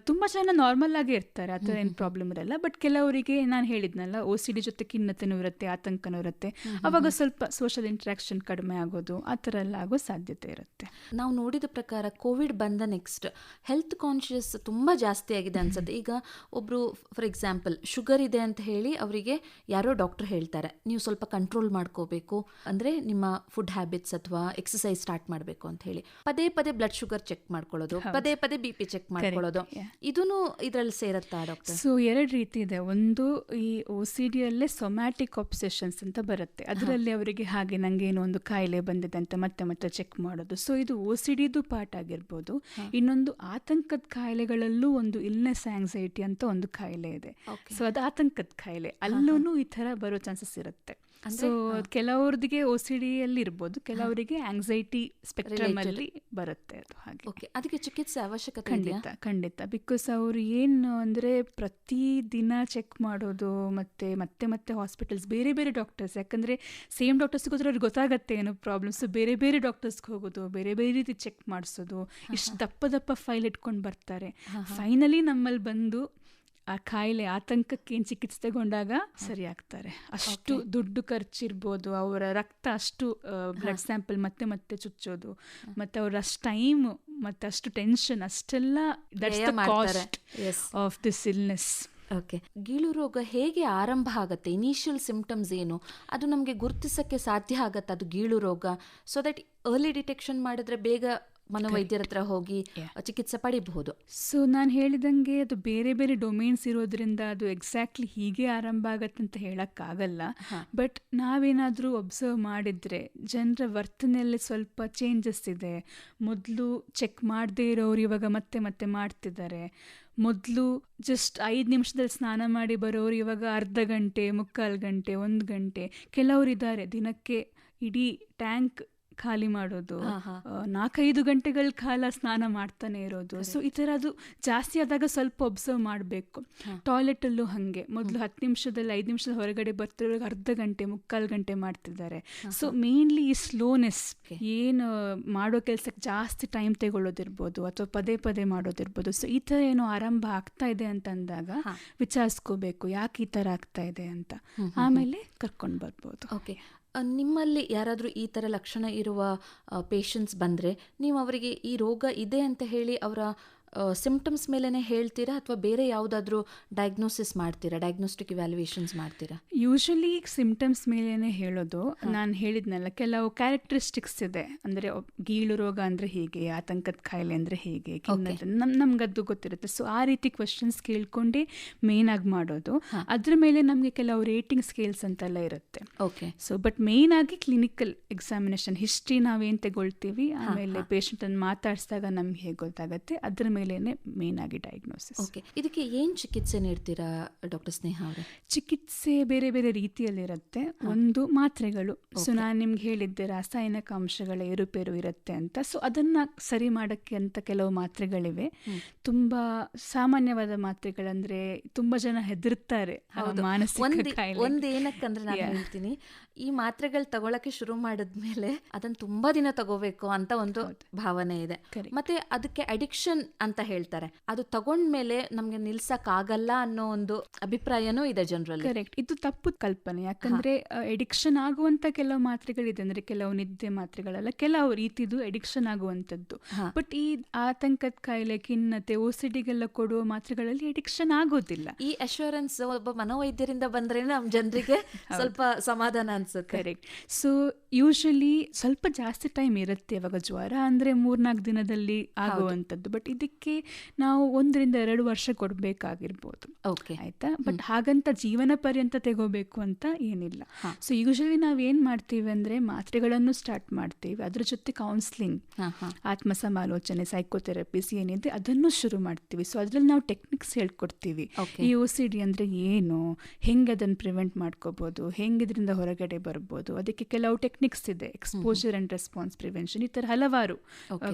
ತುಂಬಾ ಜನ ನಾರ್ಮಲ್ ಆಗಿ ಇರ್ತಾರೆ ಆ ಥರ ಏನು ಪ್ರಾಬ್ಲಮ್ ಇರಲ್ಲ. ಬಟ್ ಕೆಲವರಿಗೆ ನಾನು ಹೇಳಿದ್ನಲ್ಲ ಓ ಸಿ ಡಿ ಜೊತೆ ಖಿನ್ನತೆನೂ ಇರುತ್ತೆ ಆತಂಕನೂ ಇರುತ್ತೆ ಅವಾಗ ಸ್ವಲ್ಪ ಸೋಷಿಯಲ್ ಇಂಟ್ರಾಕ್ಷನ್ ಕಡಿಮೆ ಆಗೋದು ಆ ಥರ ಎಲ್ಲ ಆಗೋ ಸಾಧ್ಯತೆ ಇರುತ್ತೆ. ನಾವು ನೋಡಿದ ಪ್ರಕಾರ ಕೋವಿಡ್ ಬಂದ ನೆಕ್ಸ್ಟ್ ಹೆಲ್ತ್ ಕಾನ್ಷಿಯಸ್ ತುಂಬ ಜಾಸ್ತಿ ಆಗಿದೆ ಅನ್ಸುತ್ತೆ. ಈಗ ಒಬ್ರು ಫಾರ್ ಎಕ್ಸಾಂಪಲ್ ಶುಗರ್ ಇದೆ ಅಂತ ಹೇಳಿ ಅವರಿಗೆ ಯಾರೋ ಡಾಕ್ಟರ್ ಹೇಳ್ತಾರೆ ನೀವು ಸ್ವಲ್ಪ ಕಂಟ್ರೋಲ್ ಮಾಡ್ಕೋಬೇಕು ಅಂದರೆ ನಿಮ್ಮ ಫುಡ್ ಹ್ಯಾಬಿಟ್ಸ್ ಅಥವಾ ಎಕ್ಸಸೈಸ್ ಸ್ಟಾರ್ಟ್ ಮಾಡಬೇಕು ಅಂತ ಹೇಳಿ. ಪದೇ ಪದೇ ಬ್ಲಡ್ ಶುಗರ್ ಚೆಕ್ ಮಾಡ್ಕೊಳ್ಳೋದು ಪದೇ ಪದೇ ಬಿ ಪಿ ಚೆಕ್ ಮಾಡ್ಕೊಳ್ಳೋದು. ಇದೂ ಇದರಲ್ಲಿ ಸೇರುತ್ತಾ ಡಾಕ್ಟರ್ ಸೊ ಎರಡು ರೀತಿ ಇದೆ. ಒಂದು ಈ ಓ ಸಿ ಡಿಯಲ್ಲೇ ಸೊಮ್ಯಾಟಿಕ್ ಆಬ್ಸೆಷನ್ಸ್ ಅಂತ ಬರುತ್ತೆ. ಅದರಲ್ಲಿ ಅವರಿಗೆ ಹಾಗೆ ನಂಗೆ ಏನೋ ಒಂದು ಕಾಯಿಲೆ ಬಂದಿದೆ ಅಂತ ಮತ್ತೆ ಮತ್ತೆ ಚೆಕ್ ಮಾಡೋದು. ಸೊ ಇದು ಓ ಸಿ ಡಿದು ಪಾರ್ಟ್ ಆಗಿರ್ಬೋದು. ಇನ್ನೊಂದು ಆತಂಕದ ಕಾಯಿಲೆಗಳಲ್ಲೂ ಒಂದು ಇಲ್ನೆಸ್ ಆಂಗ್ಸೈಟಿ ಅಂತ ಒಂದು ಕಾಯಿಲೆ ಇದೆ. ಸೊ ಅದು ಆತಂಕದ ಕಾಯಿಲೆ. ಅಲ್ಲೂ ಈ ಥರ ಬರೋ ಚಾನ್ಸಸ್ ಇರುತ್ತೆ. ಸೊ ಕೆಲವ್ರದಿಗೆ ಓ ಸಿ ಡಿಯಲ್ಲಿ ಇರ್ಬೋದು ಕೆಲವರಿಗೆ ಆಂಗ್ಸೈಟಿ ಸ್ಪೆಕ್ಟ್ರಮ್ ಅಲ್ಲಿ ಬರುತ್ತೆ ಅದು ಹಾಗೆ. ಓಕೆ ಅದಕ್ಕೆ ಚಿಕಿತ್ಸೆ ಅವಶ್ಯಕತೆ ಖಂಡಿತ ಖಂಡಿತ. ಬಿಕಾಸ್ ಅವರು ಏನು ಅಂದ್ರೆ ಪ್ರತಿ ದಿನ ಚೆಕ್ ಮಾಡೋದು ಮತ್ತೆ ಮತ್ತೆ ಮತ್ತೆ ಹಾಸ್ಪಿಟಲ್ಸ್ ಬೇರೆ ಬೇರೆ ಡಾಕ್ಟರ್ಸ್ ಯಾಕಂದ್ರೆ ಸೇಮ್ ಡಾಕ್ಟರ್ಸ್ಗೆ ಹೋದ್ರೆ ಅವ್ರಿಗೆ ಗೊತ್ತಾಗತ್ತೆ ಏನೋ ಪ್ರಾಬ್ಲಮ್ಸ್ ಬೇರೆ ಬೇರೆ ಡಾಕ್ಟರ್ಸ್ಗೆ ಹೋಗೋದು ಬೇರೆ ಬೇರೆ ರೀತಿ ಚೆಕ್ ಮಾಡಿಸೋದು ಇಷ್ಟು ದಪ್ಪ ದಪ್ಪ ಫೈಲ್ ಇಟ್ಕೊಂಡು ಬರ್ತಾರೆ. ಫೈನಲಿ ನಮ್ಮಲ್ಲಿ ಬಂದು ಆ ಕಾಯಿಲೆ ಆತಂಕಕ್ಕೆ ಏನು ಚಿಕಿತ್ಸೆ ತಗೊಂಡಾಗ ಸರಿ ಆಗ್ತಾರೆ. ಅಷ್ಟು ದುಡ್ಡು ಖರ್ಚಿರ್ಬೋದು ಅವರ ರಕ್ತ ಅಷ್ಟು ಬ್ಲಡ್ ಸ್ಯಾಂಪಲ್ ಮತ್ತೆ ಮತ್ತೆ ಚುಚ್ಚೋದು ಮತ್ತೆ ಅವ್ರ ಅಷ್ಟು ಟೈಮ್ ಮತ್ತೆ ಅಷ್ಟು ಟೆನ್ಷನ್ ಅಷ್ಟೆಲ್ಲ ಆಫ್ ದಿಸ್ ಇಲ್ನೆಸ್ ಓಕೆ ಗೀಳು ರೋಗ ಹೇಗೆ ಆರಂಭ ಆಗುತ್ತೆ? ಇನಿಷಿಯಲ್ ಸಿಂಪ್ಟಮ್ಸ್ ಏನು? ಅದು ನಮಗೆ ಗುರುತಿಸಕ್ಕೆ ಸಾಧ್ಯ ಆಗತ್ತೆ ಅದು ಗೀಳು ರೋಗ? ಸೊ ದಟ್ ಅರ್ಲಿ ಡಿಟೆಕ್ಷನ್ ಮಾಡಿದ್ರೆ ಬೇಗ ಮನೋವೈದ್ಯರ ಹತ್ರ ಹೋಗಿ ಚಿಕಿತ್ಸೆ ಪಡಿಬಹುದು. ಸೊ ನಾನು ಹೇಳಿದಂಗೆ ಅದು ಬೇರೆ ಬೇರೆ ಡೊಮೇನ್ಸ್ ಇರೋದ್ರಿಂದ ಅದು ಎಕ್ಸಾಕ್ಟ್ಲಿ ಹೀಗೆ ಆರಂಭ ಆಗತ್ತೆ ಅಂತ ಹೇಳಕ್ಕಾಗಲ್ಲ. ಬಟ್ ನಾವೇನಾದರೂ ಒಬ್ಸರ್ವ್ ಮಾಡಿದ್ರೆ ಜನರ ವರ್ತನೆಯಲ್ಲಿ ಸ್ವಲ್ಪ ಚೇಂಜಸ್ ಇದೆ. ಮೊದಲು ಚೆಕ್ ಮಾಡದೇ ಇರೋರು ಇವಾಗ ಮತ್ತೆ ಮತ್ತೆ ಮಾಡ್ತಿದ್ದಾರೆ. ಮೊದಲು ಜಸ್ಟ್ ಐದು ನಿಮಿಷದಲ್ಲಿ ಸ್ನಾನ ಮಾಡಿ ಬರೋರು ಇವಾಗ ಅರ್ಧ ಗಂಟೆ ಮುಕ್ಕಾಲು ಗಂಟೆ ಒಂದು ಗಂಟೆ. ಕೆಲವರಿದ್ದಾರೆ ದಿನಕ್ಕೆ ಇಡೀ ಟ್ಯಾಂಕ್ ಖಾಲಿ ಮಾಡೋದು ನಾಲ್ಕೈದು ಗಂಟೆಗಳ ಕಾಲ ಸ್ನಾನ ಮಾಡ್ತಾನೆ ಇರೋದು. ಸೊ ಈ ಥರ ಅದು ಜಾಸ್ತಿ ಆದಾಗ ಸ್ವಲ್ಪ ಒಬ್ಸರ್ವ್ ಮಾಡಬೇಕು. ಟಾಯ್ಲೆಟಲ್ಲೂ ಹಾಗೆ. ಮೊದಲು ಹತ್ತು ನಿಮಿಷದಲ್ಲಿ ಐದು ನಿಮಿಷದ ಹೊರಗಡೆ ಬರ್ತಿರೋ ಅರ್ಧ ಗಂಟೆ ಮುಕ್ಕಾಲು ಗಂಟೆ ಮಾಡ್ತಿದ್ದಾರೆ. ಸೊ ಮೇನ್ಲಿ ಈ ಸ್ಲೋನೆಸ್ ಏನು ಮಾಡೋ ಕೆಲಸಕ್ಕೆ ಜಾಸ್ತಿ ಟೈಮ್ ತಗೊಳ್ಳೋದಿರ್ಬೋದು ಅಥವಾ ಪದೇ ಪದೇ ಮಾಡೋದಿರ್ಬೋದು. ಸೊ ಈ ಥರ ಏನೋ ಆರಂಭ ಆಗ್ತಾ ಇದೆ ಅಂತ ಅಂದಾಗ ವಿಚಾರಿಸ್ಕೋಬೇಕು ಯಾಕೆ ಈ ಥರ ಆಗ್ತಾ ಇದೆ ಅಂತ. ಆಮೇಲೆ ಕರ್ಕೊಂಡು ಬರ್ಬೋದು. ಓಕೆ ನಿಮ್ಮಲ್ಲಿ ಯಾರಾದರೂ ಈ ಥರ ಲಕ್ಷಣ ಇರುವ ಪೇಷಂಟ್ಸ್ ಬಂದರೆ ನೀವು ಅವರಿಗೆ ಈ ರೋಗ ಇದೆ ಅಂತ ಹೇಳಿ ಅವರ ಸಿಂಪ್ಟಮ್ಸ್ ಮೇಲೆನೆ ಹೇಳ್ತೀರಾ ಅಥವಾ ಬೇರೆ ಯಾವುದಾದ್ರೂ ಡಯಾಗ್ನೋಸಿಸ್ ಮಾಡ್ತೀರಾ ಡಯಾಗ್ನೋಸ್ಟಿಕ್ ಇವ್ಯಾಲ್ಯೂಯೇಷನ್ಸ್ ಮಾಡ್ತೀರಾ? ಯೂಶಲಿ ಸಿಂಪ್ಟಮ್ಸ್ ಮೇಲೇ ಹೇಳೋದು. ನಾನು ಹೇಳಿದ್ನಲ್ಲ ಕೆಲವು ಕ್ಯಾರೆಕ್ಟರಿಸ್ಟಿಕ್ಸ್ ಇದೆ. ಅಂದರೆ ಗೀಳು ರೋಗ ಅಂದರೆ ಹೇಗೆ ಆತಂಕದ ಕಾಯಿಲೆ ಅಂದರೆ ಹೇಗೆ ನಮ್ಮ ನಮ್ ಅದು ಗೊತ್ತಿರುತ್ತೆ. ಸೊ ಆ ರೀತಿ ಕ್ವಶನ್ಸ್ ಕೇಳ್ಕೊಂಡೇ ಮೇನ್ ಆಗಿ ಮಾಡೋದು. ಅದ್ರ ಮೇಲೆ ನಮಗೆ ಕೆಲವು ರೇಟಿಂಗ್ ಸ್ಕೇಲ್ಸ್ ಅಂತೆಲ್ಲ ಇರುತ್ತೆ. ಓಕೆ ಸೊ ಬಟ್ ಮೇನ್ ಆಗಿ ಕ್ಲಿನಿಕಲ್ ಎಕ್ಸಾಮಿನೇಷನ್ ಹಿಸ್ಟ್ರಿ ನಾವೇನು ತಗೊಳ್ತೀವಿ ಆಮೇಲೆ ಪೇಷಂಟ್ ಅನ್ನು ಮಾತಾಡಿಸಿದಾಗ ನಮ್ಗೆ ಹೇಗೆ ಗೊತ್ತಾಗುತ್ತೆ ಅದ್ರ ಮೇಲೇನೆ ಮೇನ್ ಆಗಿ ಡಯಾಗ್ನೋಸಿಸ್ ಓಕೆ ಇದಕ್ಕೆ ಏನ್ ಚಿಕಿತ್ಸೆ ನೀಡ್ತೀರಾ ಡಾಕ್ಟರ್ ಸ್ನೇಹ ಅವರೇ? ಚಿಕಿತ್ಸೆ ಬೇರೆ ಬೇರೆ ರೀತಿಯಲ್ಲಿರುತ್ತೆ. ಒಂದು ಮಾತ್ರೆಗಳು. ಸೊ ನಾನು ನಿಮ್ಗೆ ಹೇಳಿದ್ದೆ ರಾಸಾಯನಿಕ ಅಂಶಗಳ ಏರುಪೇರು ಇರುತ್ತೆ ಅಂತ. ಸೊ ಅದನ್ನ ಸರಿ ಮಾಡಕ್ಕೆ ಅಂತ ಕೆಲವು ಮಾತ್ರೆಗಳಿವೆ. ತುಂಬಾ ಸಾಮಾನ್ಯವಾದ ಮಾತ್ರೆಗಳಂದ್ರೆ ತುಂಬಾ ಜನ ಹೆದರ್ತಾರೆ ಮಾನಸಿಕ ಒಂದ್ ಕಾಯಿಲೆ ಒಂದ್ ಏನಕ್ಕಂದ್ರೆ ನಾನು ಹೇಳ್ತೀನಿ. ಈ ಮಾತ್ರೆಗಳು ತಗೊಳಕ್ಕೆ ಶುರು ಮಾಡಿದ್ಮೇಲೆ ಅದನ್ನ ತುಂಬಾ ದಿನ ತಗೋಬೇಕು ಅಂತ ಒಂದು ಭಾವನೆ ಇದೆ. ಮತ್ತೆ ಅದಕ್ಕೆ ಅಡಿಕ್ಷನ್ ಅಂತ ಹೇಳ್ತಾರೆ. ಅದು ತಗೊಂಡ್ಮೇಲೆ ನಮ್ಗೆ ನಿಲ್ಸಕ್ ಆಗಲ್ಲ ಅನ್ನೋ ಒಂದು ಅಭಿಪ್ರಾಯನೂ ಇದೆ ಜನರಲ್ಲಿ. ಕರೆಕ್ಟ್ ಇದು ತಪ್ಪು ಕಲ್ಪನೆ. ಯಾಕಂದ್ರೆ ಎಡಿಕ್ಷನ್ ಆಗುವಂತ ಕೆಲವು ಮಾತ್ರೆಗಳಿದೆ ಅಂದ್ರೆ ಕೆಲವು ನಿದ್ದೆ ಮಾತ್ರೆಗಳಲ್ಲ ಕೆಲವು ರೀತಿದು ಎಡಿಕ್ಷನ್ ಆಗುವಂತದ್ದು ಬಟ್ ಈ ಆತಂಕದ ಕಾಯಿಲೆ ಖಿನ್ನತೆ ಓಸಿಡಿಗೆಲ್ಲ ಕೊಡುವ ಮಾತ್ರೆಗಳಲ್ಲಿ ಎಡಿಕ್ಷನ್ ಆಗೋದಿಲ್ಲ. ಈ ಅಶ್ಯೂರೆನ್ಸ್ ಒಬ್ಬ ಮನೋವೈದ್ಯರಿಂದ ಬಂದ್ರೆ ನಮ್ ಜನರಿಗೆ ಸ್ವಲ್ಪ ಸಮಾಧಾನ ಅನ್ಸುತ್ತೆ ಕರೆಕ್ಟ್ ಸೊ ಯೂಶಲಿ ಸ್ವಲ್ಪ ಜಾಸ್ತಿ ಟೈಮ್ ಇರುತ್ತೆ ಅವಾಗ ಜ್ವರ ಅಂದರೆ ಮೂರ್ನಾಲ್ಕು ದಿನದಲ್ಲಿ ಆಗುವಂಥದ್ದು ಬಟ್ ಇದಕ್ಕೆ ನಾವು ಒಂದರಿಂದ ಎರಡು ವರ್ಷ ಕೊಡಬೇಕಾಗಿರ್ಬೋದು. ಓಕೆ ಆಯ್ತಾ? ಬಟ್ ಹಾಗಂತ ಜೀವನ ಪರ್ಯಂತ ತೆಗೋಬೇಕು ಅಂತ ಏನಿಲ್ಲ. ಸೊ ಯೂಶಲಿ ನಾವು ಏನು ಮಾಡ್ತೀವಿ ಅಂದರೆ ಮಾತ್ರೆಗಳನ್ನು ಸ್ಟಾರ್ಟ್ ಮಾಡ್ತೀವಿ. ಅದ್ರ ಜೊತೆ ಕೌನ್ಸಿಲಿಂಗ್ ಆತ್ಮ ಸಮಾಲೋಚನೆ ಸೈಕೋಥೆರಪಿಸ್ ಏನಿದೆ ಅದನ್ನು ಶುರು ಮಾಡ್ತೀವಿ. ಸೊ ಅದರಲ್ಲಿ ನಾವು ಟೆಕ್ನಿಕ್ಸ್ ಹೇಳ್ಕೊಡ್ತೀವಿ. ಈ ಒ ಸಿ ಡಿ ಅಂದರೆ ಏನು? ಹೆಂಗೆ ಅದನ್ನು ಪ್ರಿವೆಂಟ್ ಮಾಡ್ಕೋಬೋದು? ಹೆಂಗೆ ಇದರಿಂದ ಹೊರಗಡೆ ಬರ್ಬೋದು. ಅದಕ್ಕೆ ಕೆಲವು ಟೆಕ್ನಿಕ್ಸ್ ಇದೆ. ಎಕ್ಸ್ಪೋಜರ್ ಆ್ಯಂಡ್ ರೆಸ್ಪಾನ್ಸ್ ಪ್ರಿವೆನ್ಷನ್ ಈ ಥರ ಹಲವಾರು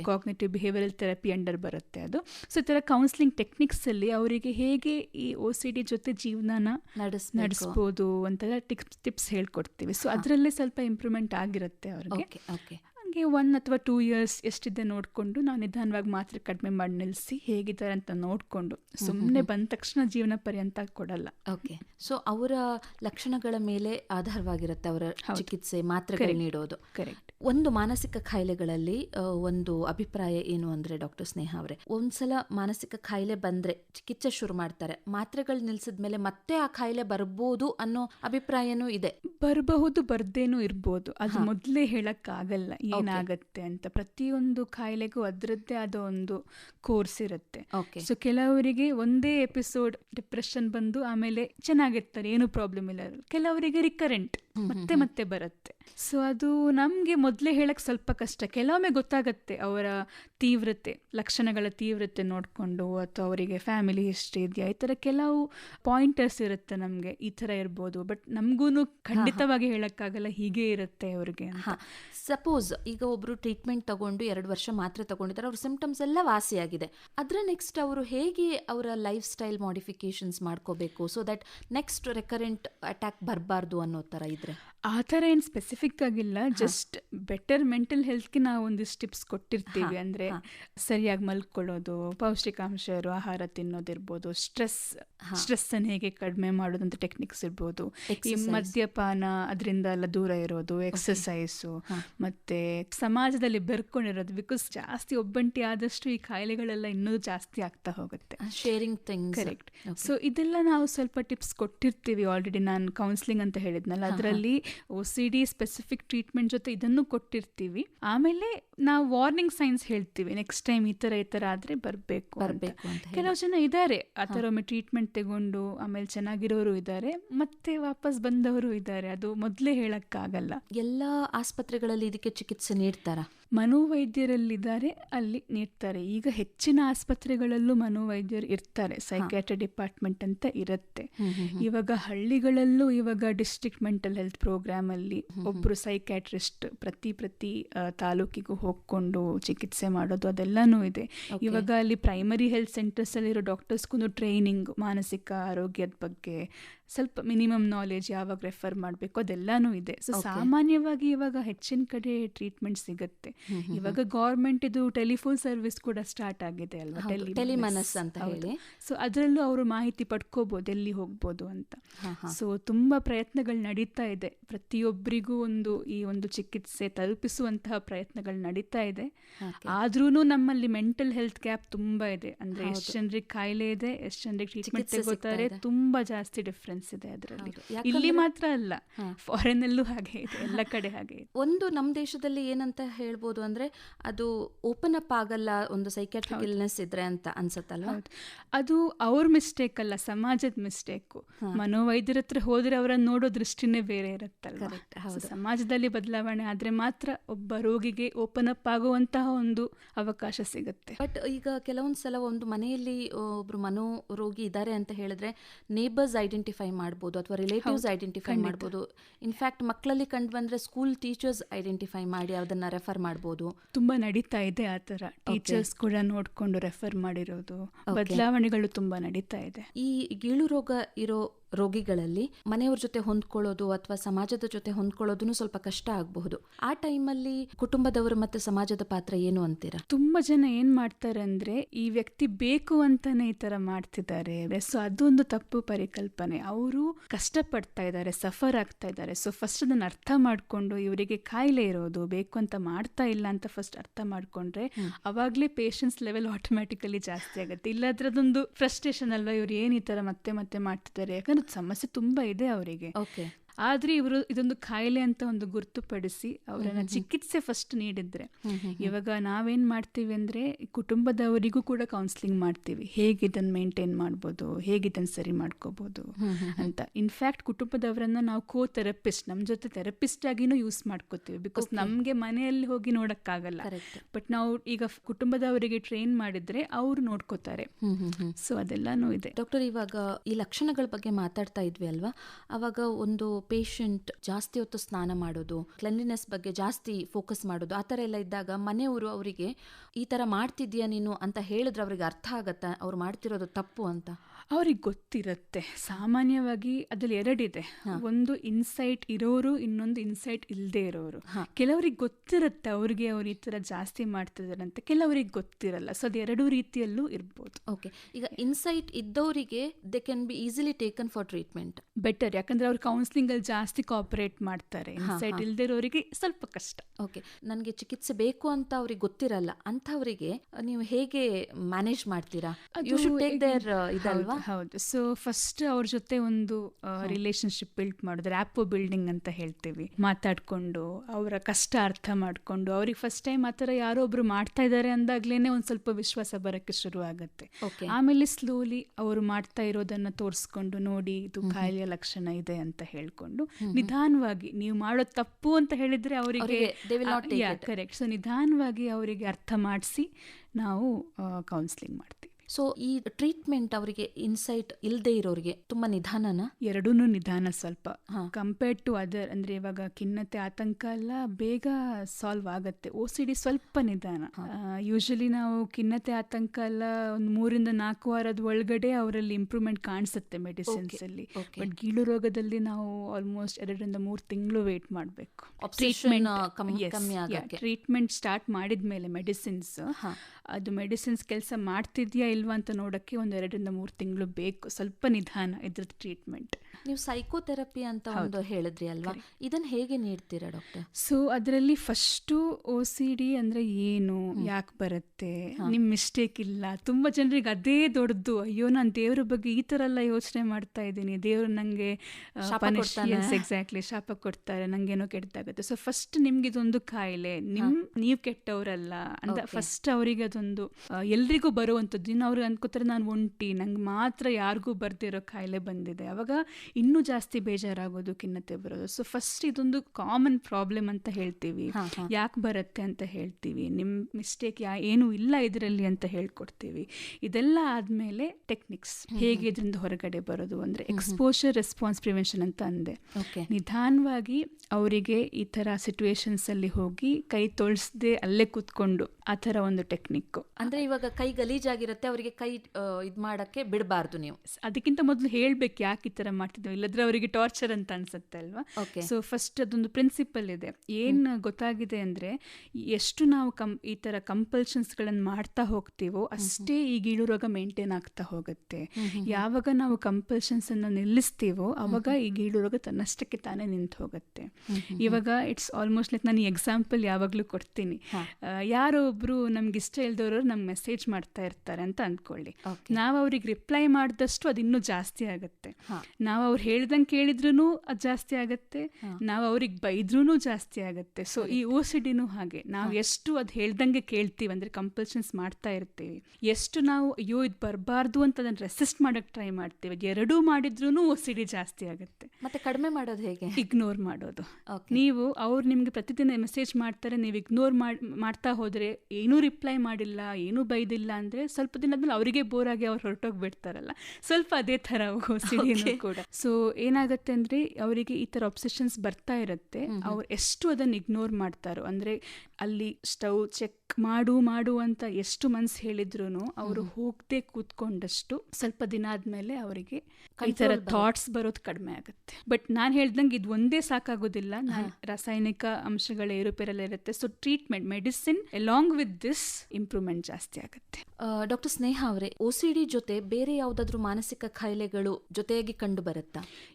ಕಾಗ್ನೇಟಿವ್ ಬಿಹೇವಿಯರಲ್ ಥೆರಪಿ ಅಂಡರ್ ಬರುತ್ತೆ ಅದು. ಸೊ ಈ ಥರ ಕೌನ್ಸಿಲಿಂಗ್ ಟೆಕ್ನಿಕ್ಸಲ್ಲಿ ಅವರಿಗೆ ಹೇಗೆ ಈ ಒ ಸಿ ಡಿ ಜೊತೆ ಜೀವನನ ನಡೆಸ್ ನಡೆಸ್ಬೋದು ಅಂತೆಲ್ಲ ಟಿಪ್ಸ್ ಟಿಪ್ಸ್ ಹೇಳ್ಕೊಡ್ತೀವಿ. ಸೊ ಅದರಲ್ಲೇ ಸ್ವಲ್ಪ ಇಂಪ್ರೂವ್ಮೆಂಟ್ ಆಗಿರುತ್ತೆ ಅವ್ರಿಗೆ. ಓಕೆ ಓಕೆ ಹಾಗೆ ಒನ್ ಅಥವಾ ಟೂ ಇಯರ್ಸ್ ಎಷ್ಟಿದೆ ನೋಡಿಕೊಂಡು ನಾವು ನಿಧಾನವಾಗಿ ಮಾತ್ರೆ ಕಡಿಮೆ ಮಾಡಿ ನಿಲ್ಲಿಸಿ ಹೇಗಿದ್ದಾರೆ ಅಂತ ನೋಡಿಕೊಂಡು ಸುಮ್ಮನೆ ಬಂದ ತಕ್ಷಣ ಜೀವನ ಪರ್ಯಂತ ಕೊಡಲ್ಲ. ಓಕೆ ಸೊ ಅವರ ಲಕ್ಷಣಗಳ ಮೇಲೆ ಆಧಾರವಾಗಿರುತ್ತೆ ಅವರ ಚಿಕಿತ್ಸೆ ಮಾತ್ರೆಗಳು ನೀಡೋದು. ಕರೆಕ್ಟ್ ಒಂದು ಮಾನಸಿಕ ಕಾಯಿಲೆಗಳಲ್ಲಿ ಒಂದು ಅಭಿಪ್ರಾಯ ಏನು ಅಂದ್ರೆ ಡಾಕ್ಟರ್ ಸ್ನೇಹ ಅವರೇ ಒಂದ್ಸಲ ಮಾನಸಿಕ ಕಾಯಿಲೆ ಬಂದ್ರೆ ಚಿಕಿತ್ಸೆ ಶುರು ಮಾಡ್ತಾರೆ. ಮಾತ್ರೆಗಳು ನಿಲ್ಸಿದ ಮೇಲೆ ಮತ್ತೆ ಆ ಕಾಯಿಲೆ ಬರ್ಬೋದು ಅನ್ನೋ ಅಭಿಪ್ರಾಯನೂ ಇದೆ. ಬರಬಹುದು ಬರ್ದೇನೂ ಇರ್ಬೋದು. ಅದು ಮೊದಲೇ ಹೇಳಕ್ಕಾಗಲ್ಲ. ಏನಾಗತ್ತೆ ಅಂತ ಪ್ರತಿಯೊಂದು ಕಾಯಿಲೆಗೂ ಅದರದ್ದೇ ಆದ ಒಂದು ಕೋರ್ಸ್ ಇರುತ್ತೆ. ಸೊ ಕೆಲವರಿಗೆ ಒಂದೇ ಎಪಿಸೋಡ್ ಡಿಪ್ರೆಷನ್ ಬಂದು ಆಮೇಲೆ ಚೆನ್ನಾಗಿರ್ತಾರೆ ಏನು ಪ್ರಾಬ್ಲಮ್ ಇಲ್ಲ. ಕೆಲವರಿಗೆ ರಿಕರೆಂಟ್ ಮತ್ತೆ ಮತ್ತೆ ಬರುತ್ತೆ. ಸೊ ಅದು ನಮಗೆ ಮೊದಲೇ ಹೇಳಕ್ ಸ್ವಲ್ಪ ಕಷ್ಟ. ಕೆಲವೊಮ್ಮೆ ಗೊತ್ತಾಗತ್ತೆ ಅವರ ತೀವ್ರತೆ ಲಕ್ಷಣಗಳ ತೀವ್ರತೆ ನೋಡಿಕೊಂಡು ಅಥವಾ ಅವರಿಗೆ ಫ್ಯಾಮಿಲಿ ಹಿಸ್ಟ್ರಿ ಇದೆಯಾ ಈ ಥರ ಕೆಲವು ಪಾಯಿಂಟರ್ಸ್ ಇರುತ್ತೆ ನಮಗೆ. ಈ ಥರ ಇರ್ಬೋದು. ಬಟ್ ನಮಗೂ ಖಂಡಿತವಾಗಿ ಹೇಳಕ್ಕಾಗಲ್ಲ ಹೀಗೆ ಇರುತ್ತೆ ಅವ್ರಿಗೆ ಸಪೋಸ್ ಈಗ ಒಬ್ರು ಟ್ರೀಟ್ಮೆಂಟ್ ತಗೊಂಡು ಎರಡು ವರ್ಷ ಮಾತ್ರ ತಗೊಂಡಿದ್ದಾರೆ, ಅವ್ರ ಸಿಂಪ್ಟಮ್ಸ್ ಎಲ್ಲ ವಾಸಿಯಾಗಿದೆ. ಅದರ ನೆಕ್ಸ್ಟ್ ಅವರು ಹೇಗೆ ಅವರ ಲೈಫ್ ಸ್ಟೈಲ್ ಮಾಡಿಫಿಕೇಶನ್ಸ್ ಮಾಡ್ಕೋಬೇಕು so that next recurrent attack ಬರಬಾರ್ದು ಅನ್ನೋ ಥರ ಇದ್ರೆ? ಆ ಥರ ಏನು ಸ್ಪೆಸಿಫಿಕ್ ಆಗಿಲ್ಲ ಜಸ್ಟ್ ಬೆಟರ್ ಮೆಂಟಲ್ ಹೆಲ್ತ್ಗೆ ನಾವು ಒಂದಿಷ್ಟು ಟಿಪ್ಸ್ ಕೊಟ್ಟಿರ್ತೀವಿ ಅಂದರೆ ಸರಿಯಾಗಿ ಮಲ್ಕೊಳ್ಳೋದು ಪೌಷ್ಟಿಕಾಂಶ ಇರೋ ಆಹಾರ ತಿನ್ನೋದಿರ್ಬೋದು ಸ್ಟ್ರೆಸ್ ಸ್ಟ್ರೆಸ್ಸನ್ನು ಹೇಗೆ ಕಡಿಮೆ ಮಾಡೋದಂತ ಟೆಕ್ನಿಕ್ಸ್ ಇರ್ಬೋದು. ಈ ಮದ್ಯಪಾನ ಅದರಿಂದ ಎಲ್ಲ ದೂರ ಇರೋದು ಎಕ್ಸಸೈಸು ಮತ್ತೆ ಸಮಾಜದಲ್ಲಿ ಬೆರ್ಕೊಂಡಿರೋದು ಬಿಕಾಸ್ ಜಾಸ್ತಿ ಒಬ್ಬಂಟಿ ಆದಷ್ಟು ಈ ಕಾಯಿಲೆಗಳೆಲ್ಲ ಇನ್ನೂ ಜಾಸ್ತಿ ಆಗ್ತಾ ಹೋಗುತ್ತೆ. ಶೇರಿಂಗ್ ಥಿಂಗ್ ಕರೆಕ್ಟ್ ಸೊ ಇದೆಲ್ಲ ನಾವು ಸ್ವಲ್ಪ ಟಿಪ್ಸ್ ಕೊಟ್ಟಿರ್ತೀವಿ ಆಲ್ರೆಡಿ ನಾನು ಕೌನ್ಸಿಲಿಂಗ್ ಅಂತ ಹೇಳಿದ್ನಲ್ಲ ಅದರಲ್ಲಿ O C D specific treatment ಜೊತೆ ಇದನ್ನು ಕೊಟ್ಟಿರ್ತೀವಿ. ಆಮೇಲೆ ನಾವು ವಾರ್ನಿಂಗ್ ಸೈನ್ಸ್ ಹೇಳ್ತೀವಿ. ನೆಕ್ಸ್ಟ್ ಟೈಮ್ ಈ ಥರ ಈ ಥರ ಆದರೆ ಬರಬೇಕು. ಕೆಲವು ಜನ ಇದ್ದಾರೆ. ಆ ಥರ ಒಮ್ಮೆ ಟ್ರೀಟ್ಮೆಂಟ್ ತಗೊಂಡು ಆಮೇಲೆ ಚೆನ್ನಾಗಿರೋರು ಇದ್ದಾರೆ. ಮತ್ತೆ ವಾಪಸ್ ಬಂದವರು ಇದ್ದಾರೆ. ಅದು ಮೊದಲೇ ಹೇಳಕ್ಕಾಗಲ್ಲ. ಎಲ್ಲ ಆಸ್ಪತ್ರೆಗಳಲ್ಲಿ ಇದಕ್ಕೆ ಚಿಕಿತ್ಸೆ ನೀಡ್ತಾರಾ? ಮನೋವೈದ್ಯರಲ್ಲಿದ್ದಾರೆ ಅಲ್ಲಿ ನೀಡ್ತಾರೆ. ಈಗ ಹೆಚ್ಚಿನ ಆಸ್ಪತ್ರೆಗಳಲ್ಲೂ ಮನೋವೈದ್ಯರು ಇರ್ತಾರೆ. ಸೈಕ್ಯಾಟ್ರಿ ಡಿಪಾರ್ಟ್ಮೆಂಟ್ ಅಂತ ಇರುತ್ತೆ. ಇವಾಗ ಹಳ್ಳಿಗಳಲ್ಲೂ ಇವಾಗ ಡಿಸ್ಟ್ರಿಕ್ಟ್ ಮೆಂಟಲ್ ಹೆಲ್ತ್ ಪ್ರೋಗ್ರಾಮ್ ಅಲ್ಲಿ ಒಬ್ರು ಸೈಕ್ಯಾಟ್ರಿಸ್ಟ್ ಪ್ರತಿ ಪ್ರತಿ ತಾಲೂಕಿಗೂ ಹೋಗ್ಕೊಂಡು ಚಿಕಿತ್ಸೆ ಮಾಡೋದು ಅದೆಲ್ಲನೂ ಇದೆ. ಇವಾಗ ಅಲ್ಲಿ ಪ್ರೈಮರಿ ಹೆಲ್ತ್ ಸೆಂಟರ್ಸ್ ಅಲ್ಲಿರೋ ಡಾಕ್ಟರ್ಸ್ಗೂ ಟ್ರೈನಿಂಗ್ ಮಾನಸಿಕ ಆರೋಗ್ಯದ ಬಗ್ಗೆ ಸ್ವಲ್ಪ ಮಿನಿಮಮ್ ನಾಲೆಜ್ ಯಾವಾಗ ರೆಫರ್ ಮಾಡಬೇಕು ಅದೆಲ್ಲಾನು ಇದೆ. ಸೊ ಸಾಮಾನ್ಯವಾಗಿ ಇವಾಗ ಹೆಚ್ಚಿನ ಕಡೆ ಟ್ರೀಟ್ಮೆಂಟ್ ಸಿಗುತ್ತೆ. ಇವಾಗ ಗೌರ್ಮೆಂಟ್ ಇದು ಟೆಲಿಫೋನ್ ಸರ್ವಿಸ್ ಕೂಡ ಸ್ಟಾರ್ಟ್ ಆಗಿದೆ ಅಲ್ವಾ? ಟೆಲಿಮನಸ್ ಅಂತ ಹೇಳಿ. ಸೊ ಅದರಲ್ಲೂ ಅವರು ಮಾಹಿತಿ ಪಡ್ಕೋಬಹುದು ಎಲ್ಲಿ ಹೋಗ್ಬೋದು ಅಂತ. ಸೊ ತುಂಬಾ ಪ್ರಯತ್ನಗಳು ನಡೀತಾ ಇದೆ. ಪ್ರತಿಯೊಬ್ಬರಿಗೂ ಒಂದು ಈ ಒಂದು ಚಿಕಿತ್ಸೆ ತಲುಪಿಸುವಂತಹ ಪ್ರಯತ್ನಗಳು ನಡೀತಾ ಇದೆ. ಆದ್ರೂ ನಮ್ಮಲ್ಲಿ ಮೆಂಟಲ್ ಹೆಲ್ತ್ ಗ್ಯಾಪ್ ತುಂಬಾ ಇದೆ. ಅಂದ್ರೆ ಎಷ್ಟು. ಜನರಿಗೆ ಕಾಯಿಲೆ ಇದೆ ಎಷ್ಟು ಜನರಿಗೆ ಟ್ರೀಟ್ಮೆಂಟ್ ತಗೋತಾರೆ ತುಂಬಾ ಜಾಸ್ತಿ ಡಿಫ್ರೆನ್ಸ್ ಇದೆ ಅದರಲ್ಲಿ. ಇಲ್ಲಿ ಮಾತ್ರ ಅಲ್ಲ. ಫಾರಿನ್ ಅಲ್ಲೂ ಹಾಗೆ ಇದೆ ಎಲ್ಲ ಕಡೆ ಹಾಗೆ ಒಂದು ನಮ್ಮ ದೇಶದಲ್ಲಿ ಏನಂತ ಹೇಳ್ಬೋದು ಅಂದ್ರೆ ಅದು ಓಪನ್ ಅಪ್ ಆಗಲ್ಲ ಒಂದು ಸೈಕ್ಯಾಟ್ರಿಕ್ ಇಲ್ನೆಸ್ ಇದ್ರೆ ಅಂತ ಅನ್ಸತ್ತಲ್ಲ ಅದು ಅವ್ರ ಮಿಸ್ಟೇಕ್ ಅಲ್ಲ ಸಮಾಜದ ಮಿಸ್ಟೇಕು ಮನೋವೈದ್ಯರ ಹತ್ರ ಹೋದ್ರೆ ಅವರನ್ನ ನೋಡೋ ದೃಷ್ಟಿನೇ ಬೇರೆ ಇರುತ್ತಲ್ಲ ಸಮಾಜದಲ್ಲಿ ಬದಲಾವಣೆ ಆದ್ರೆ ಮಾತ್ರ ಒಬ್ಬ ರೋಗಿಗೆ ಓಪನ್ ಅಪ್ ಆಗುವಂತಹ ಒಂದು ಅವಕಾಶ ಸಿಗುತ್ತೆ. ಬಟ್ ಈಗ ಕೆಲವೊಂದು ಸಲ ಒಂದು ಮನೆಯಲ್ಲಿ ಒಬ್ರು ಮನೋ ರೋಗಿ ಇದ್ದಾರೆ ಅಂತ ಹೇಳಿದ್ರೆ ನೇಬರ್ಸ್ ಐಡೆಂಟಿಫೈ ಮಾಡ್ಬೋದು ಅಥವಾ ರಿಲೇಟಿವ್ಸ್ ಐಡೆಂಟಿಫೈ. ಮಾಡ್ಬೋದು. ಇನ್ಫ್ಯಾಕ್ಟ್ ಮಕ್ಕಳಲ್ಲಿ ಕಂಡು ಬಂದ್ರೆ ಸ್ಕೂಲ್ ಟೀಚರ್ಸ್ ಐಡೆಂಟಿಫೈ ಮಾಡಿ ಅದನ್ನ ರೆಫರ್ ಮಾಡ್ಬೋದು. ತುಂಬಾ ನಡೀತಾ ಇದೆ ಆ ತರ ಟೀಚರ್ಸ್ ಕೂಡ ನೋಡ್ಕೊಂಡು ರೆಫರ್ ಮಾಡಿರೋದು. ಬದಲಾವಣೆಗಳು ತುಂಬಾ ನಡೀತಾ ಇದೆ. ಈ ಗೀಳು ರೋಗ ಇರೋ ರೋಗಿಗಳಲ್ಲಿ ಮನೆಯವ್ರ ಜೊತೆ ಹೊಂದ್ಕೊಳ್ಳೋದು ಅಥವಾ ಸಮಾಜದ ಜೊತೆ ಹೊಂದ್ಕೊಳ್ಳೋದು ಸ್ವಲ್ಪ ಕಷ್ಟ ಆಗಬಹುದು. ಆ ಟೈಮಲ್ಲಿ ಕುಟುಂಬದವರು ಮತ್ತೆ ಸಮಾಜದ ಪಾತ್ರ ಏನು ಅಂತೀರಾ? ತುಂಬಾ ಜನ ಏನ್ ಮಾಡ್ತಾರೆ ಅಂದ್ರೆ ಈ ವ್ಯಕ್ತಿ ಬೇಕು ಅಂತಾನೆ ಈ ತರ ಮಾಡ್ತಿದ್ದಾರೆ. ಸೊ ಅದೊಂದು ತಪ್ಪು ಪರಿಕಲ್ಪನೆ. ಅವರು ಕಷ್ಟಪಡ್ತಾ ಇದ್ದಾರೆ ಸಫರ್ ಆಗ್ತಾ ಇದ್ದಾರೆ. ಸೊ ಫಸ್ಟ್ ಅದನ್ನ ಅರ್ಥ ಮಾಡ್ಕೊಂಡು ಇವರಿಗೆ ಕಾಯಿಲೆ ಇರೋದು ಬೇಕು ಅಂತ ಮಾಡ್ತಾ ಇಲ್ಲ ಅಂತ ಫಸ್ಟ್ ಅರ್ಥ ಮಾಡ್ಕೊಂಡ್ರೆ ಅವಾಗ್ಲೇ ಪೇಷನ್ಸ್ ಲೆವೆಲ್ ಆಟೋಮ್ಯಾಟಿಕಲಿ ಜಾಸ್ತಿ ಆಗುತ್ತೆ. ಇಲ್ಲಾದ್ರೆ ಅದೊಂದು ಫ್ರಸ್ಟ್ರೇಷನ್ ಅಲ್ವಾ? ಇವ್ರು ಏನ್ ಈ ತರ ಮತ್ತೆ ಮತ್ತೆ ಮಾಡ್ತಿದ್ದಾರೆ? ಯಾಕಂದ್ರೆ ಸಮಸ್ಯೆ ತುಂಬಾ ಇದೆ ಅವರಿಗೆ. ಆದ್ರೆ ಇವರು ಇದೊಂದು ಖಾಯಿಲೆ ಅಂತ ಒಂದು ಗುರುತುಪಡಿಸಿ ಅವರನ್ನ ಚಿಕಿತ್ಸೆ ಫಸ್ಟ್ ನೀಡಿದ್ರೆ. ಇವಾಗ ನಾವೇನ್ ಮಾಡ್ತೀವಿ ಅಂದ್ರೆ ಕುಟುಂಬದವರಿಗೂ ಕೂಡ ಕೌನ್ಸಿಲಿಂಗ್ ಮಾಡ್ತೀವಿ. ಹೇಗೆ ಇದನ್ನು ಮೇಂಟೈನ್ ಮಾಡ್ಬೋದು? ಹೇಗೆ ಇದನ್ನ ಸರಿ ಮಾಡ್ಕೋಬಹುದು ಅಂತ. ಇನ್ಫ್ಯಾಕ್ಟ್ ಕುಟುಂಬದವರನ್ನ ನಾವು ಕೋ ಥೆರಪಿಸ್ಟ್ ನಮ್ಮ ಜೊತೆ ಥೆರಪಿಸ್ಟ್ ಆಗಿನೂ ಯೂಸ್ ಮಾಡ್ಕೋತೀವಿ. ಬಿಕಾಸ್ ನಮಗೆ ಮನೆಯಲ್ಲಿ ಹೋಗಿ ನೋಡೋಕ್ಕಾಗಲ್ಲ. ಬಟ್ ನಾವು ಈಗ ಕುಟುಂಬದವರಿಗೆ ಟ್ರೈನ್ ಮಾಡಿದ್ರೆ ಅವರು ನೋಡ್ಕೋತಾರೆ. ಸೊ ಅದೆಲ್ಲಾನು ಇದೆ. ಡಾಕ್ಟರ್ ಇವಾಗ ಈ ಲಕ್ಷಣಗಳ ಬಗ್ಗೆ ಮಾತಾಡ್ತಾ ಇದ್ವಿ ಅಲ್ವಾ? ಅವಾಗ ಒಂದು ಪೇಷಂಟ್ ಜಾಸ್ತಿ ಹೊತ್ತು ಸ್ನಾನ ಮಾಡೋದು ಕ್ಲೆನ್ಲಿನೆಸ್ ಬಗ್ಗೆ ಜಾಸ್ತಿ ಫೋಕಸ್ ಮಾಡೋದು ಆ ಥರ ಎಲ್ಲ ಇದ್ದಾಗ ಮನೆಯವರು ಅವರಿಗೆ ಈ ಥರ ಮಾಡ್ತಿದ್ಯಾ ನೀನು ಅಂತ ಹೇಳಿದ್ರೆ ಅವ್ರಿಗೆ ಅರ್ಥ ಆಗತ್ತಾ? ಅವ್ರು ಮಾಡ್ತಿರೋದು ತಪ್ಪು ಅಂತ? ಅವ್ರಿಗೆ ಗೊತ್ತಿರುತ್ತೆ. ಸಾಮಾನ್ಯವಾಗಿ ಅದ್ರಲ್ಲಿ ಎರಡಿದೆ. ಒಂದು ಇನ್ಸೈಟ್ ಇರೋರು ಇನ್ನೊಂದು ಇನ್ಸೈಟ್ ಇಲ್ಲದೆ ಇರೋರು. ಕೆಲವರಿಗೆ ಗೊತ್ತಿರುತ್ತೆ ಅವ್ರಿಗೆ ಅವ್ರು ಈ ಥರ ಜಾಸ್ತಿ ಮಾಡ್ತಿದ್ದಾರೆ ಅಂತ. ಕೆಲವರಿಗೆ ಗೊತ್ತಿರಲ್ಲ. ಸೊ ಅದು ಎರಡೂ ರೀತಿಯಲ್ಲೂ ಇರ್ಬೋದು. ಓಕೆ ಈಗ ಇನ್ಸೈಟ್ ಇದ್ದವರಿಗೆ they can be easily taken for treatment better ಯಾಕಂದ್ರೆ ಅವ್ರು ಕೌನ್ಸಿಲಿಂಗ್ ಜಾಸ್ತಿ ಕಾಪರೇಟ್ ಮಾಡ್ತಾರೆ. ಇನ್ಸೈಟ್ ಇಲ್ದಿರೋರಿಗೆ ಸ್ವಲ್ಪ ಕಷ್ಟ. ಓಕೆ ನನಗೆ ಚಿಕಿತ್ಸೆ ಬೇಕು ಅಂತ ಅವ್ರಿಗೆ ಗೊತ್ತಿರಲ್ಲ. ಅಂಥವರಿಗೆ ನೀವು ಹೇಗೆ ಮ್ಯಾನೇಜ್ ಮಾಡ್ತೀರಾ? ಯು ಶುಡ್ ಟೇಕ್ ದೇರ್ ಇದಲ್ವಾ ಹೌದು, ಸೊ ಫಸ್ಟ್ ಅವ್ರ ಜೊತೆ ಒಂದು ರಿಲೇಶನ್ಶಿಪ್ ಬಿಲ್ಡ್ ಮಾಡೋದು. ರ್ಯಾಪೋ ಬಿಲ್ಡಿಂಗ್ ಅಂತ ಹೇಳ್ತೀವಿ. ಮಾತಾಡ್ಕೊಂಡು ಅವರ ಕಷ್ಟ ಅರ್ಥ ಮಾಡ್ಕೊಂಡು ಅವ್ರಿಗೆ ಫಸ್ಟ್ ಟೈಮ್ ಆ ಥರ ಯಾರೋ ಒಬ್ರು ಮಾಡ್ತಾ ಇದ್ದಾರೆ ಅಂದಾಗ್ಲೇನೆ ಒಂದು ಸ್ವಲ್ಪ ವಿಶ್ವಾಸ ಬರೋಕ್ಕೆ ಶುರು ಆಗುತ್ತೆ. ಆಮೇಲೆ ಸ್ಲೋಲಿ ಅವರು ಮಾಡ್ತಾ ಇರೋದನ್ನ ತೋರಿಸ್ಕೊಂಡು ನೋಡಿ ಇದು ಕಾಯಿಲೆಯ ಲಕ್ಷಣ ಇದೆ ಅಂತ ಹೇಳ್ಕೊಂಡು ನಿಧಾನವಾಗಿ ನೀವು ಮಾಡೋ ತಪ್ಪು ಅಂತ ಹೇಳಿದ್ರೆ ಅವರಿಗೆ. ಕರೆಕ್ಟ್ ಸೊ ನಿಧಾನವಾಗಿ ಅವರಿಗೆ ಅರ್ಥ ಮಾಡಿಸಿ ನಾವು ಕೌನ್ಸಿಲಿಂಗ್ ಮಾಡ್ತೀವಿ. ಸೊ ಈ ಟ್ರೀಟ್ಮೆಂಟ್ ಅವರಿಗೆ ಇನ್ಸೈಟ್ ಇಲ್ಲದೆ ಇರೋರಿಗೆ ತುಂಬಾ ನಿಧಾನನ? ಎರಡೂ ನಿಧಾನ ಸ್ವಲ್ಪ. ಕಂಪೇರ್ಡ್ ಟು ಅದರ್ ಅಂದ್ರೆ ಇವಾಗ ಖಿನ್ನತೆ ಆತಂಕ ಎಲ್ಲ ಬೇಗ ಸಾಲ್ವ್ ಆಗುತ್ತೆ. ಓ ಸಿ ಡಿ ಸ್ವಲ್ಪ ನಿಧಾನ. ಯೂಶಲಿ ನಾವು ಖಿನ್ನತೆ ಆತಂಕ ಎಲ್ಲ ಒಂದು ಮೂರಿಂದ ನಾಲ್ಕು ವಾರದ ಒಳಗಡೆ ಅವರಲ್ಲಿ ಇಂಪ್ರೂವ್ಮೆಂಟ್ ಕಾಣಿಸುತ್ತೆ ಮೆಡಿಸಿನ್ಸ್ ಅಲ್ಲಿ. ಬಟ್ ಗೀಳು ರೋಗದಲ್ಲಿ ನಾವು ಆಲ್ಮೋಸ್ಟ್ ಎರಡರಿಂದ ಮೂರು ತಿಂಗಳು ವೇಟ್ ಮಾಡಬೇಕು. ಟ್ರೀಟ್ಮೆಂಟ್ ಸ್ಟಾರ್ಟ್ ಮಾಡಿದ್ಮೇಲೆ ಮೆಡಿಸಿನ್ಸ್ ಅದು ಮೆಡಿಸಿನ್ಸ್ ಕೆಲಸ ಮಾಡ್ತಿದ್ಯಾ ಇಲ್ವಾ ಅಂತ ನೋಡೋಕ್ಕೆ ಒಂದು ಎರಡರಿಂದ ಮೂರು ತಿಂಗಳು ಬೇಕು. ಸ್ವಲ್ಪ ನಿಧಾನ ಇದ್ರದ್ದು ಟ್ರೀಟ್ಮೆಂಟ್ ನೀವು ಸೈಕೋಥೆರಪಿ ಅಂತ ಒಂದು ಹೇಳಿದ್ರಿ ಅಲ್ವಾ? ಇದನ್ನ ಹೇಗೆ ನೀಡ್ತೀರಾ ಡಾಕ್ಟರ್ ಸೊ ಅದರಲ್ಲಿ ಫಸ್ಟು ಓ ಸಿ ಡಿ ಅಂದ್ರೆ ಏನು? ಯಾಕೆ ಬರುತ್ತೆ? ನಿಮ್ ಮಿಸ್ಟೇಕ್ ಇಲ್ಲ. ತುಂಬಾ ಜನರಿಗೆ ಅದೇ ದೊಡ್ಡದು. ಅಯ್ಯೋ ನಾನು ದೇವ್ರ ಬಗ್ಗೆ ಈ ತರ ಎಲ್ಲ ಯೋಚನೆ ಮಾಡ್ತಾ ಇದ್ದೀನಿ. ದೇವರು ನಂಗೆ ಶಾಪ ಕೊಡ್ತಾನೆ. ಎಕ್ಸಾಕ್ಟ್ಲಿ ಶಾಪ ಕೊಡ್ತಾರೆ. ನಂಗೇನೋ ಕೆಟ್ಟದಾಗುತ್ತೆ. ಸೊ ಫಸ್ಟ್ ನಿಮ್ಗೆ ಇದೊಂದು ಕಾಯಿಲೆ. ನಿಮ್ ನೀವು ಕೆಟ್ಟವರಲ್ಲ. ಅಂತ ಫಸ್ಟ್ ಅವರಿಗೆ ಅದೊಂದು ಎಲ್ರಿಗೂ ಬರುವಂಥದ್ದು. ಇನ್ನು ಅವ್ರಿಗೆ ಅನ್ಕೋತಾರೆ ನಾನು ಒಂಟಿ. ನಂಗೆ ಮಾತ್ರ ಯಾರಿಗೂ ಬರ್ದಿರೋ ಕಾಯಿಲೆ ಬಂದಿದೆ. ಅವಾಗ ಇನ್ನೂ ಜಾಸ್ತಿ ಬೇಜಾರಾಗೋದು ಖಿನ್ನತೆ ಬರೋದು. ಸೊ ಫಸ್ಟ್ ಇದೊಂದು ಕಾಮನ್ ಪ್ರಾಬ್ಲಮ್ ಅಂತ ಹೇಳ್ತೀವಿ. ಯಾಕೆ ಬರುತ್ತೆ ಅಂತ ಹೇಳ್ತೀವಿ. ನಿಮ್ಮ ಮಿಸ್ಟೇಕ್ ಯಾ ಏನೂ ಇಲ್ಲ ಇದರಲ್ಲಿ ಅಂತ ಹೇಳ್ಕೊಡ್ತೀವಿ. ಇದೆಲ್ಲ ಆದಮೇಲೆ ಟೆಕ್ನಿಕ್ಸ್ ಹೇಗೆ ಇದರಿಂದ ಹೊರಗಡೆ ಬರೋದು ಅಂದರೆ ಎಕ್ಸ್ಪೋಷರ್ ರೆಸ್ಪಾನ್ಸ್ ಪ್ರಿವೆನ್ಷನ್ ಅಂತ ಅಂದೆ. ನಿಧಾನವಾಗಿ ಅವರಿಗೆ ಈ ಥರ ಸಿಚುವೇಶನ್ಸ್ ಅಲ್ಲಿ ಹೋಗಿ ಕೈ ತೊಳ್ಸದೆ ಅಲ್ಲೇ ಕೂತ್ಕೊಂಡು ಆ ಥರ ಒಂದು ಟೆಕ್ನಿಕ್ಕು ಅಂದ್ರೆ ಇವಾಗ ಕೈ ಗಲೀಜಾಗಿರುತ್ತೆ ಅವರಿಗೆ ಕೈ ಇದು ಮಾಡೋಕ್ಕೆ ಬಿಡಬಾರ್ದು ನೀವು. ಅದಕ್ಕಿಂತ ಮೊದಲು ಹೇಳಬೇಕು ಯಾಕೆ ಈ ಥರ ಮಾಡ್ತಿದ್ದಾರೆ ಮಾಡ್ತಿದ್ವಿ ಇಲ್ಲದ್ರೆ ಅವರಿಗೆ ಟಾರ್ಚರ್ ಅಂತ ಅನ್ಸುತ್ತೆ ಅಲ್ವಾ? ಸೊ ಫಸ್ಟ್ ಅದೊಂದು ಪ್ರಿನ್ಸಿಪಲ್ ಇದೆ. ಏನು ಗೊತ್ತಾಗಿದೆ ಅಂದರೆ ಎಷ್ಟು ನಾವು ಕಂ ಈ ಥರ ಕಂಪಲ್ಷನ್ಸ್ಗಳನ್ನು ಮಾಡ್ತಾ ಹೋಗ್ತೀವೋ ಅಷ್ಟೇ ಈ ಗೀಳು ರೋಗ ಮೇಂಟೈನ್ ಆಗ್ತಾ ಹೋಗುತ್ತೆ. ಯಾವಾಗ ನಾವು ಕಂಪಲ್ಷನ್ಸನ್ನು ನಿಲ್ಲಿಸ್ತೀವೋ ಅವಾಗ ಈ ಗೀಳು ರೋಗ ತನ್ನಷ್ಟಕ್ಕೆ ತಾನೇ ನಿಂತು ಹೋಗುತ್ತೆ. ಇವಾಗ ಇಟ್ಸ್ ಆಲ್ಮೋಸ್ಟ್ ಲೈಕ್ ನಾನು ಎಕ್ಸಾಂಪಲ್ ಯಾವಾಗಲೂ ಕೊಡ್ತೀನಿ. ಯಾರೋ ಒಬ್ರು ನಮ್ಗೆ ಇಷ್ಟ ಇಲ್ದವರು ನಮ್ಗೆ ಮೆಸೇಜ್ ಮಾಡ್ತಾ ಇರ್ತಾರೆ ಅಂತ ಅಂದ್ಕೊಳ್ಳಿ. ನಾವು ಅವ್ರಿಗೆ ರಿಪ್ಲೈ ಮಾಡಿದಷ್ಟು ಅದು ಇನ್ನೂ ಜಾಸ್ತಿ ಆಗುತ್ತೆ. ಹಾ. ನಾವು ಅವ್ರು ಹೇಳ್ದಂಗೆ ಕೇಳಿದ್ರೂ ಅದು ಜಾಸ್ತಿ ಆಗುತ್ತೆ ನಾವು ಅವ್ರಿಗೆ ಬೈದ್ರೂ ಜಾಸ್ತಿ ಆಗುತ್ತೆ. ಸೊ ಈ ಓ ಸಿ ಡಿನೂ ಹಾಗೆ. ನಾವು ಎಷ್ಟು ಅದು ಹೇಳ್ದಂಗೆ ಕೇಳ್ತೀವಿ ಅಂದರೆ ಕಂಪಲ್ಷನ್ಸ್ ಮಾಡ್ತಾ ಇರ್ತೀವಿ ಎಷ್ಟು ನಾವು ಅಯ್ಯೋ ಇದು ಬರಬಾರ್ದು ಅಂತ ಅದನ್ನು ರೆಸಿಸ್ಟ್ ಮಾಡೋಕ್ಕೆ ಟ್ರೈ ಮಾಡ್ತೀವಿ ಎರಡೂ ಮಾಡಿದ್ರೂ ಓ ಸಿ ಡಿ ಜಾಸ್ತಿ ಆಗುತ್ತೆ. ಮತ್ತೆ ಕಡಿಮೆ ಮಾಡೋದು ಹೇಗೆ? ಇಗ್ನೋರ್ ಮಾಡೋದು. ನೀವು ಅವ್ರು ನಿಮಗೆ ಪ್ರತಿದಿನ ಮೆಸೇಜ್ ಮಾಡ್ತಾರೆ ನೀವು ಇಗ್ನೋರ್ ಮಾಡ್ತಾ ಹೋದರೆ ಏನೂ ರಿಪ್ಲೈ ಮಾಡಿಲ್ಲ ಏನೂ ಬೈದಿಲ್ಲ ಅಂದರೆ ಸ್ವಲ್ಪ ದಿನ ಆದ್ಮೇಲೆ ಅವರಿಗೆ ಬೋರ್ ಆಗಿ ಅವ್ರು ಹೊರಟೋಗ್ಬಿಡ್ತಾರಲ್ಲ ಸ್ವಲ್ಪ ಅದೇ ಥರ ಸಿಡಿನೂ ಕೂಡ. ಸೊ ಏನಾಗುತ್ತೆ ಅಂದರೆ ಅವರಿಗೆ ಈ ಥರ ಅಬ್ಸೆಷನ್ಸ್ ಬರ್ತಾ ಇರುತ್ತೆ. ಅವ್ರು ಎಷ್ಟು ಅದನ್ನು ಇಗ್ನೋರ್ ಮಾಡ್ತಾರೋ ಅಂದರೆ ಅಲ್ಲಿ ಸ್ಟವ್ ಚೆಕ್ ಮಾಡು ಮಾಡು ಅಂತ ಎಷ್ಟು ಮನ್ಸು ಹೇಳಿದ್ರು ಅವರು ಹೋಗದೆ ಕೂತ್ಕೊಂಡಷ್ಟು ಸ್ವಲ್ಪ ದಿನ ಆದಮೇಲೆ ಅವರಿಗೆ ಈ ಥರ ಥಾಟ್ಸ್ ಬರೋದು ಕಡಿಮೆ ಆಗುತ್ತೆ. ಬಟ್ ನಾನು ಹೇಳ್ದಂಗೆ ಇದು ಒಂದೇ ಸಾಕಾಗೋದಿಲ್ಲ. ನಾನು ರಾಸಾಯನಿಕ ಅಂಶಗಳ ಏರುಪೇರೆಲ್ಲ ಇರುತ್ತೆ. So treatment medicine along with this improvement ಜಾಸ್ತಿ ಆಗುತ್ತೆ. ಡಾಕ್ಟರ್ ಸ್ನೇಹ ಅವರೇ ಒ ಜೊತೆ ಬೇರೆ ಯಾವುದಾದ್ರೂ ಮಾನಸಿಕ ಖಾಯಿಲೆಗಳು ಜೊತೆಯಾಗಿ ಕಂಡು ಬರುತ್ತಾ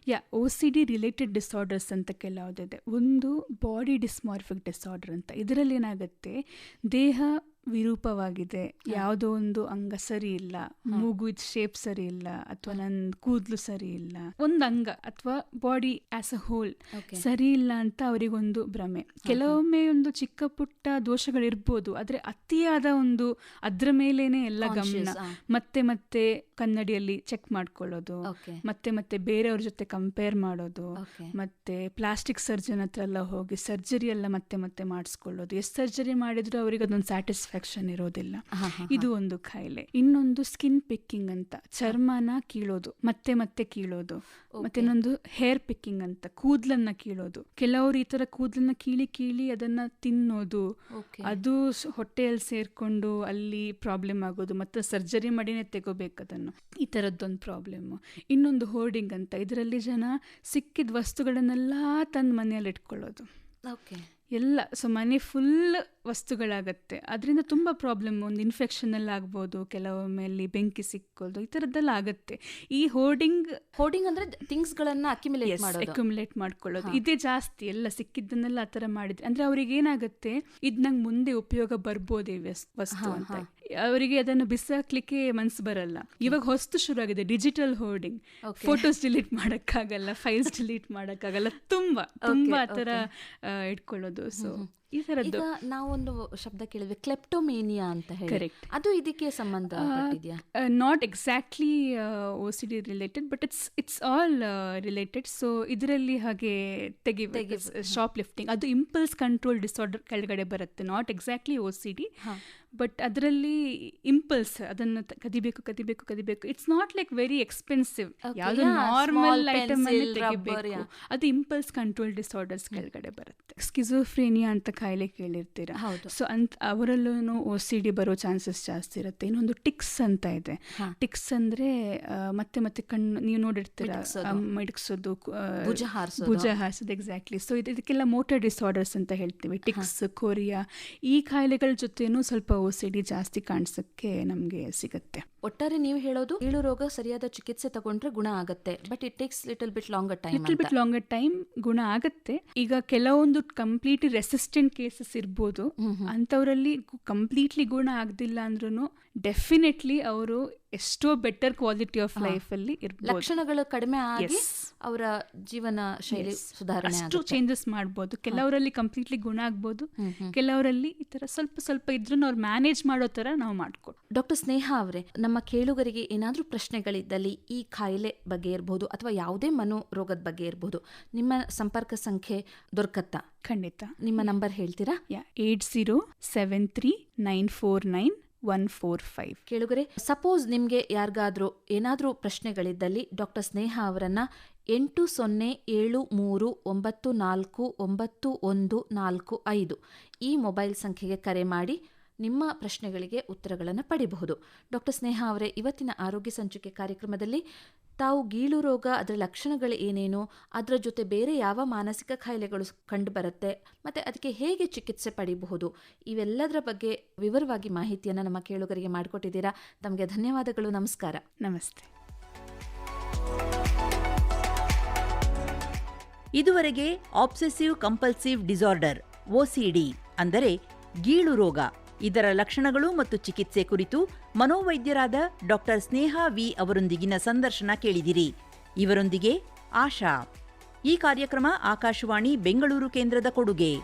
ಯಾ O C D related disorders ಅಂತ ಕೆಲವುದಿದೆ. ಒಂದು ಬಾಡಿ ಡಿಸ್ಮಾರ್ಫಿಕ್ ಡಿಸಾರ್ಡರ್ ಅಂತ. ಇದರಲ್ಲಿ ಏನಾಗುತ್ತೆ? ದೇಹ ವಿರೂಪವಾಗಿದೆ. ಯಾವುದೋ ಒಂದು ಅಂಗ ಸರಿ ಇಲ್ಲ ಮೂಗು ಇದ್ ಶೇಪ್ ಸರಿ ಇಲ್ಲ ಅಥವಾ ನನ್ನ ಕೂದಲು ಸರಿ ಇಲ್ಲ ಒಂದು ಅಂಗ ಅಥವಾ ಬಾಡಿ ಆಸ್ ಅ ಹೋಲ್ ಸರಿ ಇಲ್ಲ ಅಂತ ಅವರಿಗೊಂದು ಭ್ರಮೆ. ಕೆಲವೊಮ್ಮೆ ಒಂದು ಚಿಕ್ಕ ಪುಟ್ಟ ದೋಷಗಳಿರ್ಬೋದು ಆದ್ರೆ ಅತಿಯಾದ ಒಂದು ಅದ್ರ ಮೇಲೇನೆ ಎಲ್ಲ ಗಮನ. ಮತ್ತೆ ಮತ್ತೆ ಕನ್ನಡಿಯಲ್ಲಿ ಚೆಕ್ ಮಾಡ್ಕೊಳ್ಳೋದು ಮತ್ತೆ ಮತ್ತೆ ಬೇರೆಯವ್ರ ಜೊತೆ ಕಂಪೇರ್ ಮಾಡೋದು ಮತ್ತೆ ಪ್ಲಾಸ್ಟಿಕ್ ಸರ್ಜನ್ ಹತ್ರ ಎಲ್ಲ ಹೋಗಿ ಸರ್ಜರಿ ಎಲ್ಲ ಮತ್ತೆ ಮತ್ತೆ ಮಾಡಿಸ್ಕೊಳ್ಳೋದು. ಎಷ್ಟು ಸರ್ಜರಿ ಮಾಡಿದ್ರು ಅವರಿಗೆ ಅದೊಂದು ಸ್ಯಾಟಿಸ್ಫ್ಯಾಕ್ಷನ್ ಇರೋದಿಲ್ಲ. ಇದು ಒಂದು ಕಾಯಿಲೆ ಇನ್ನೊಂದು ಸ್ಕಿನ್ ಪಿಕ್ಕಿಂಗ್ ಅಂತ. ಚರ್ಮನ ಕೀಳೋದು ಮತ್ತೆ ಮತ್ತೆ ಕೀಳೋದು ಮತ್ತೆ ಇನ್ನೊಂದು ಹೇರ್ ಪಿಕ್ಕಿಂಗ್ ಅಂತ ಕೂದಲನ್ನ ಕೀಳೋದು. ಕೆಲವರು ಈ ತರ ಕೂದಲನ್ನ ಕೀಳಿ ಕೀಳಿ ಅದನ್ನ ತಿನ್ನೋದು. ಅದು ಹೊಟ್ಟೆಯಲ್ಲಿ ಸೇರ್ಕೊಂಡು ಅಲ್ಲಿ ಪ್ರಾಬ್ಲಮ್ ಆಗೋದು ಮತ್ತೆ ಸರ್ಜರಿ ಮಾಡಿನೇ ತೆಗೋಬೇಕು ಅದನ್ನು. ಈ ತರದ್ದೊಂದು ಪ್ರಾಬ್ಲಮ್ ಇನ್ನೊಂದು ಹೋರ್ಡಿಂಗ್ ಅಂತ. ಇದರಲ್ಲಿ ಜನ ಸಿಕ್ಕಿದ ವಸ್ತುಗಳನ್ನೆಲ್ಲ ತನ್ನ ಮನೆಯಲ್ಲಿ ಇಟ್ಕೊಳ್ಳೋದು ಎಲ್ಲ ಸೊ ಮನೆ ಫುಲ್ ವಸ್ತುಗಳಾಗತ್ತೆ. ಅದರಿಂದ ತುಂಬ ಪ್ರಾಬ್ಲಮ್ ಒಂದು ಇನ್ಫೆಕ್ಷನ್ ಅಲ್ಲಿ ಆಗ್ಬೋದು ಕೆಲವೊಮ್ಮೆ ಅಲ್ಲಿ ಬೆಂಕಿ ಸಿಕ್ಕೋದು ಈ ಥರದ್ದೆಲ್ಲ ಆಗುತ್ತೆ. ಈ ಹೋರ್ಡಿಂಗ್ ಹೋರ್ಡಿಂಗ್ ಅಂದ್ರೆ ಥಿಂಗ್ಸ್ ಗಳನ್ನ ಅಕ್ಯುಮಿಲೇಟ್ ಮಾಡೋದು. ಅಕ್ಯುಮುಲೇಟ್ ಮಾಡ್ಕೊಳ್ಳೋದು. ಇದೇ ಜಾಸ್ತಿ ಎಲ್ಲ ಸಿಕ್ಕಿದ್ದನ್ನೆಲ್ಲ ಆ ಥರ ಮಾಡಿದ್ರೆ ಅಂದ್ರೆ ಅವ್ರಿಗೆ ಏನಾಗುತ್ತೆ ಇದು ನಂಗೆ ಮುಂದೆ ಉಪಯೋಗ ಬರ್ಬೋದೇ ವಸ್ತು ಅಂತ. ಅವರಿಗೆ ಅದನ್ನು ಬಿಸಾಕ್ಲಿಕ್ಕೆ ಮನ್ಸು ಬರಲ್ಲ. ಇವಾಗ ಹೊಸ್ತು ಶುರು ಆಗಿದೆ ಡಿಜಿಟಲ್ ಹೋರ್ಡಿಂಗ್. ಫೋಟೋಸ್ ಡಿಲೀಟ್ ಮಾಡಕ್ಕಾಗಲ್ಲ ಫೈಲ್ಸ್ ಡಿಲೀಟ್ ಮಾಡಕ್ಕಾಗಲ್ಲ ತುಂಬಾ ತುಂಬಾ ಆ ಥರ ಆ, ಇಟ್ಕೊಳ್ಳೋದು ಸೊ ಈ ಈಗ ನಾವೊಂದು ಶಬ್ದ ಕೇಳಿದ್ವಿ ಕ್ಲೆಪ್ಟೋಮೇನಿಯಾ ಅಂತ ಹೇಳಿ. ಅದು ಇದಕ್ಕೆ ಸಂಬಂಧ not exactly O C D related but it's it's all related so ಇದರಲ್ಲಿ ಹಾಗೆ ತೆಗಿ ಶಾಪ್ ಲಿಫ್ಟಿಂಗ್ ಅದು ಇಂಪಲ್ಸ್ ಕಂಟ್ರೋಲ್ ಡಿಸಾರ್ಡರ್ ಕೆಳಗಡೆ ಬರುತ್ತೆ not exactly O C D but ಅದರಲ್ಲಿ ಇಂಪಲ್ಸ್ ಅದನ್ನು ಕದಿಬೇಕು ಕದಿಬೇಕು ಕದಿಬೇಕು. It's not like very expensive ಯಾವುದು ನಾರ್ಮಲ್ ಐಟಮ್ ತೆಗಿಬೇಕು. ಅದು ಇಂಪಲ್ಸ್ ಕಂಟ್ರೋಲ್ ಡಿಸಾರ್ಡರ್ಸ್ ಕೆಳಗಡೆ ಬರುತ್ತೆ. ಸ್ಕಿಜೋಫ್ರೇನಿಯಾ ಅಂತ ಕಾಯಿಲೆ ಕೇಳಿರ್ತೀರ. ಸೊ ಅಂತ ಅವರಲ್ಲೂ ಒ ಸಿ ಡಿ ಬರೋ ಚಾನ್ಸಸ್ ಜಾಸ್ತಿ ಇರುತ್ತೆ. ಇನ್ನೊಂದು ಟಿಕ್ಸ್ ಅಂತ ಇದೆ. ಟಿಕ್ಸ್ ಅಂದ್ರೆ ಮತ್ತೆ ಮತ್ತೆ ಕಣ್ಣು ನೀವು ನೋಡಿರ್ತೀರಾ? ಮಿಡಿಕ್ಸೋದು ಭುಜ ಭುಜ ಹಾರಿಸೋದು ಎಕ್ಸಾಕ್ಟ್ಲಿ ಸೊ ಇದಕ್ಕೆಲ್ಲ ಮೋಟರ್ ಡಿಸಾರ್ಡರ್ಸ್ ಅಂತ ಹೇಳ್ತೀವಿ. ಟಿಕ್ಸ್ ಕೊರಿಯಾ ಈ ಕಾಯಿಲೆಗಳ ಜೊತೆನೂ ಸ್ವಲ್ಪ ಒ ಸಿ ಡಿ ಜಾಸ್ತಿ ಕಾಣಿಸಕ್ಕೆ ನಮಗೆ ಸಿಗುತ್ತೆ. ಒಟ್ಟಾರೆ ನೀವು ಹೇಳೋದು ಕೀಳು ರೋಗ ಸರಿಯಾದ ಚಿಕಿತ್ಸೆ ತಗೊಂಡ್ರೆ ಗುಣ ಆಗುತ್ತೆ. But it takes little bit longer time little bit longer time ಗುಣ ಆಗುತ್ತೆ. ಈಗ ಕೆಲವೊಂದು ಕಂಪ್ಲೀಟ್ಲಿ ರೆಸಿಸ್ಟೆಂಟ್ ಕೇಸಸ್ ಇರ್ಬೋದು. ಅಂತವರಲ್ಲಿ ಕಂಪ್ಲೀಟ್ಲಿ ಗುಣ ಆಗದಿಲ್ಲ ಅಂದ್ರೂ ಡೆಫಿನೆಟ್ಲಿ ಅವರು ಎಷ್ಟೋ ಬೆಟರ್ ಕ್ವಾಲಿಟಿ ಆಫ್ ಲೈಫಲ್ಲಿ ಇರ್ಬೋದು. ಲಕ್ಷಣಗಳು ಕಡಿಮೆ ಆಗಿ ಅವರ ಜೀವನ ಶೈಲಿ. ಸುಧಾರಣೆ ಅಷ್ಟು. ಚೇಂಜಸ್ ಮಾಡ್ಬೋದು. ಕೆಲವರಲ್ಲಿ ಕಂಪ್ಲೀಟ್ಲಿ ಗುಣ ಆಗ್ಬೋದು. ಕೆಲವರಲ್ಲಿ ಈ ತರ ಸ್ವಲ್ಪ ಸ್ವಲ್ಪ ಇದ್ರೂ ಅವ್ರು ಮ್ಯಾನೇಜ್ ಮಾಡೋ ತರ ನಾವು ಮಾಡ್ಕೊಡು. ಡಾಕ್ಟರ್ ಸ್ನೇಹ ಅವರೇ ನಮ್ಮ ಕೇಳುಗರಿಗೆ ಏನಾದರೂ ಪ್ರಶ್ನೆಗಳಿದ್ದಲ್ಲಿ ಈ ಕಾಯಿಲೆ ಬಗ್ಗೆ ಇರಬಹುದು ಅಥವಾ ಯಾವುದೇ ಮನೋರೋಗದ ಬಗ್ಗೆ ಇರಬಹುದು ನಿಮ್ಮ ಸಂಪರ್ಕ ಸಂಖ್ಯೆ ದೊರಕತ್ತಾ? ಖಂಡಿತ. ನಿಮ್ಮ ನಂಬರ್ ಹೇಳ್ತೀರಾ? Eight zero seven three nine four nine one four five ಕೇಳುಗರೆ ಸಪೋಸ್ ನಿಮಗೆ ಯಾರಿಗಾದ್ರೂ ಏನಾದರೂ ಪ್ರಶ್ನೆಗಳಿದ್ದಲ್ಲಿ ಡಾಕ್ಟರ್ ಸ್ನೇಹ ಅವರನ್ನು ಎಂಟು ಸೊನ್ನೆ ಏಳು ಮೂರು ಒಂಬತ್ತು ನಾಲ್ಕು ಒಂಬತ್ತು ಒಂದು ನಾಲ್ಕು ಐದು ಈ ಮೊಬೈಲ್ ಸಂಖ್ಯೆಗೆ ಕರೆ ಮಾಡಿ ನಿಮ್ಮ ಪ್ರಶ್ನೆಗಳಿಗೆ ಉತ್ತರಗಳನ್ನು ಪಡೆಯಬಹುದು ಡಾಕ್ಟರ್ ಸ್ನೇಹ ಅವರೇ, ಇವತ್ತಿನ ಆರೋಗ್ಯ ಸಂಚಿಕೆ ಕಾರ್ಯಕ್ರಮದಲ್ಲಿ ತಾವು ಗೀಳು ರೋಗ ಅದರ ಲಕ್ಷಣಗಳು ಏನೇನು ಅದರ ಜೊತೆ ಬೇರೆ ಯಾವ ಮಾನಸಿಕ ಕಾಯಿಲೆಗಳು ಕಂಡು ಬರುತ್ತೆ ಮತ್ತು ಅದಕ್ಕೆ ಹೇಗೆ ಚಿಕಿತ್ಸೆ ಪಡೆಯಬಹುದು ಇವೆಲ್ಲದರ ಬಗ್ಗೆ ವಿವರವಾಗಿ ಮಾಹಿತಿಯನ್ನು ನಮ್ಮ ಕೇಳುಗರಿಗೆ ಮಾಡಿಕೊಟ್ಟಿದ್ದೀರಾ. ತಮಗೆ ಧನ್ಯವಾದಗಳು ನಮಸ್ಕಾರ. ನಮಸ್ತೆ. ಇದುವರೆಗೆ ಆಬ್ಸೆಸಿವ್ ಕಂಪಲ್ಸಿವ್ ಡಿಸಾರ್ಡರ್ ಒಸಿಡಿ ಅಂದರೆ ಗೀಳು ರೋಗ ಇದರ ಲಕ್ಷಣಗಳು ಮತ್ತು ಚಿಕಿತ್ಸೆ ಕುರಿತು ಮನೋವೈದ್ಯರಾದ ಡಾಕ್ಟರ್ ಸ್ನೇಹಾ ವಿ ಅವರೊಂದಿಗಿನ ಸಂದರ್ಶನ ಕೇಳಿದಿರಿ. ಇವರೊಂದಿಗೆ ಆಶಾ. ಈ ಕಾರ್ಯಕ್ರಮ ಆಕಾಶವಾಣಿ ಬೆಂಗಳೂರು ಕೇಂದ್ರದ ಕೊಡುಗೆ.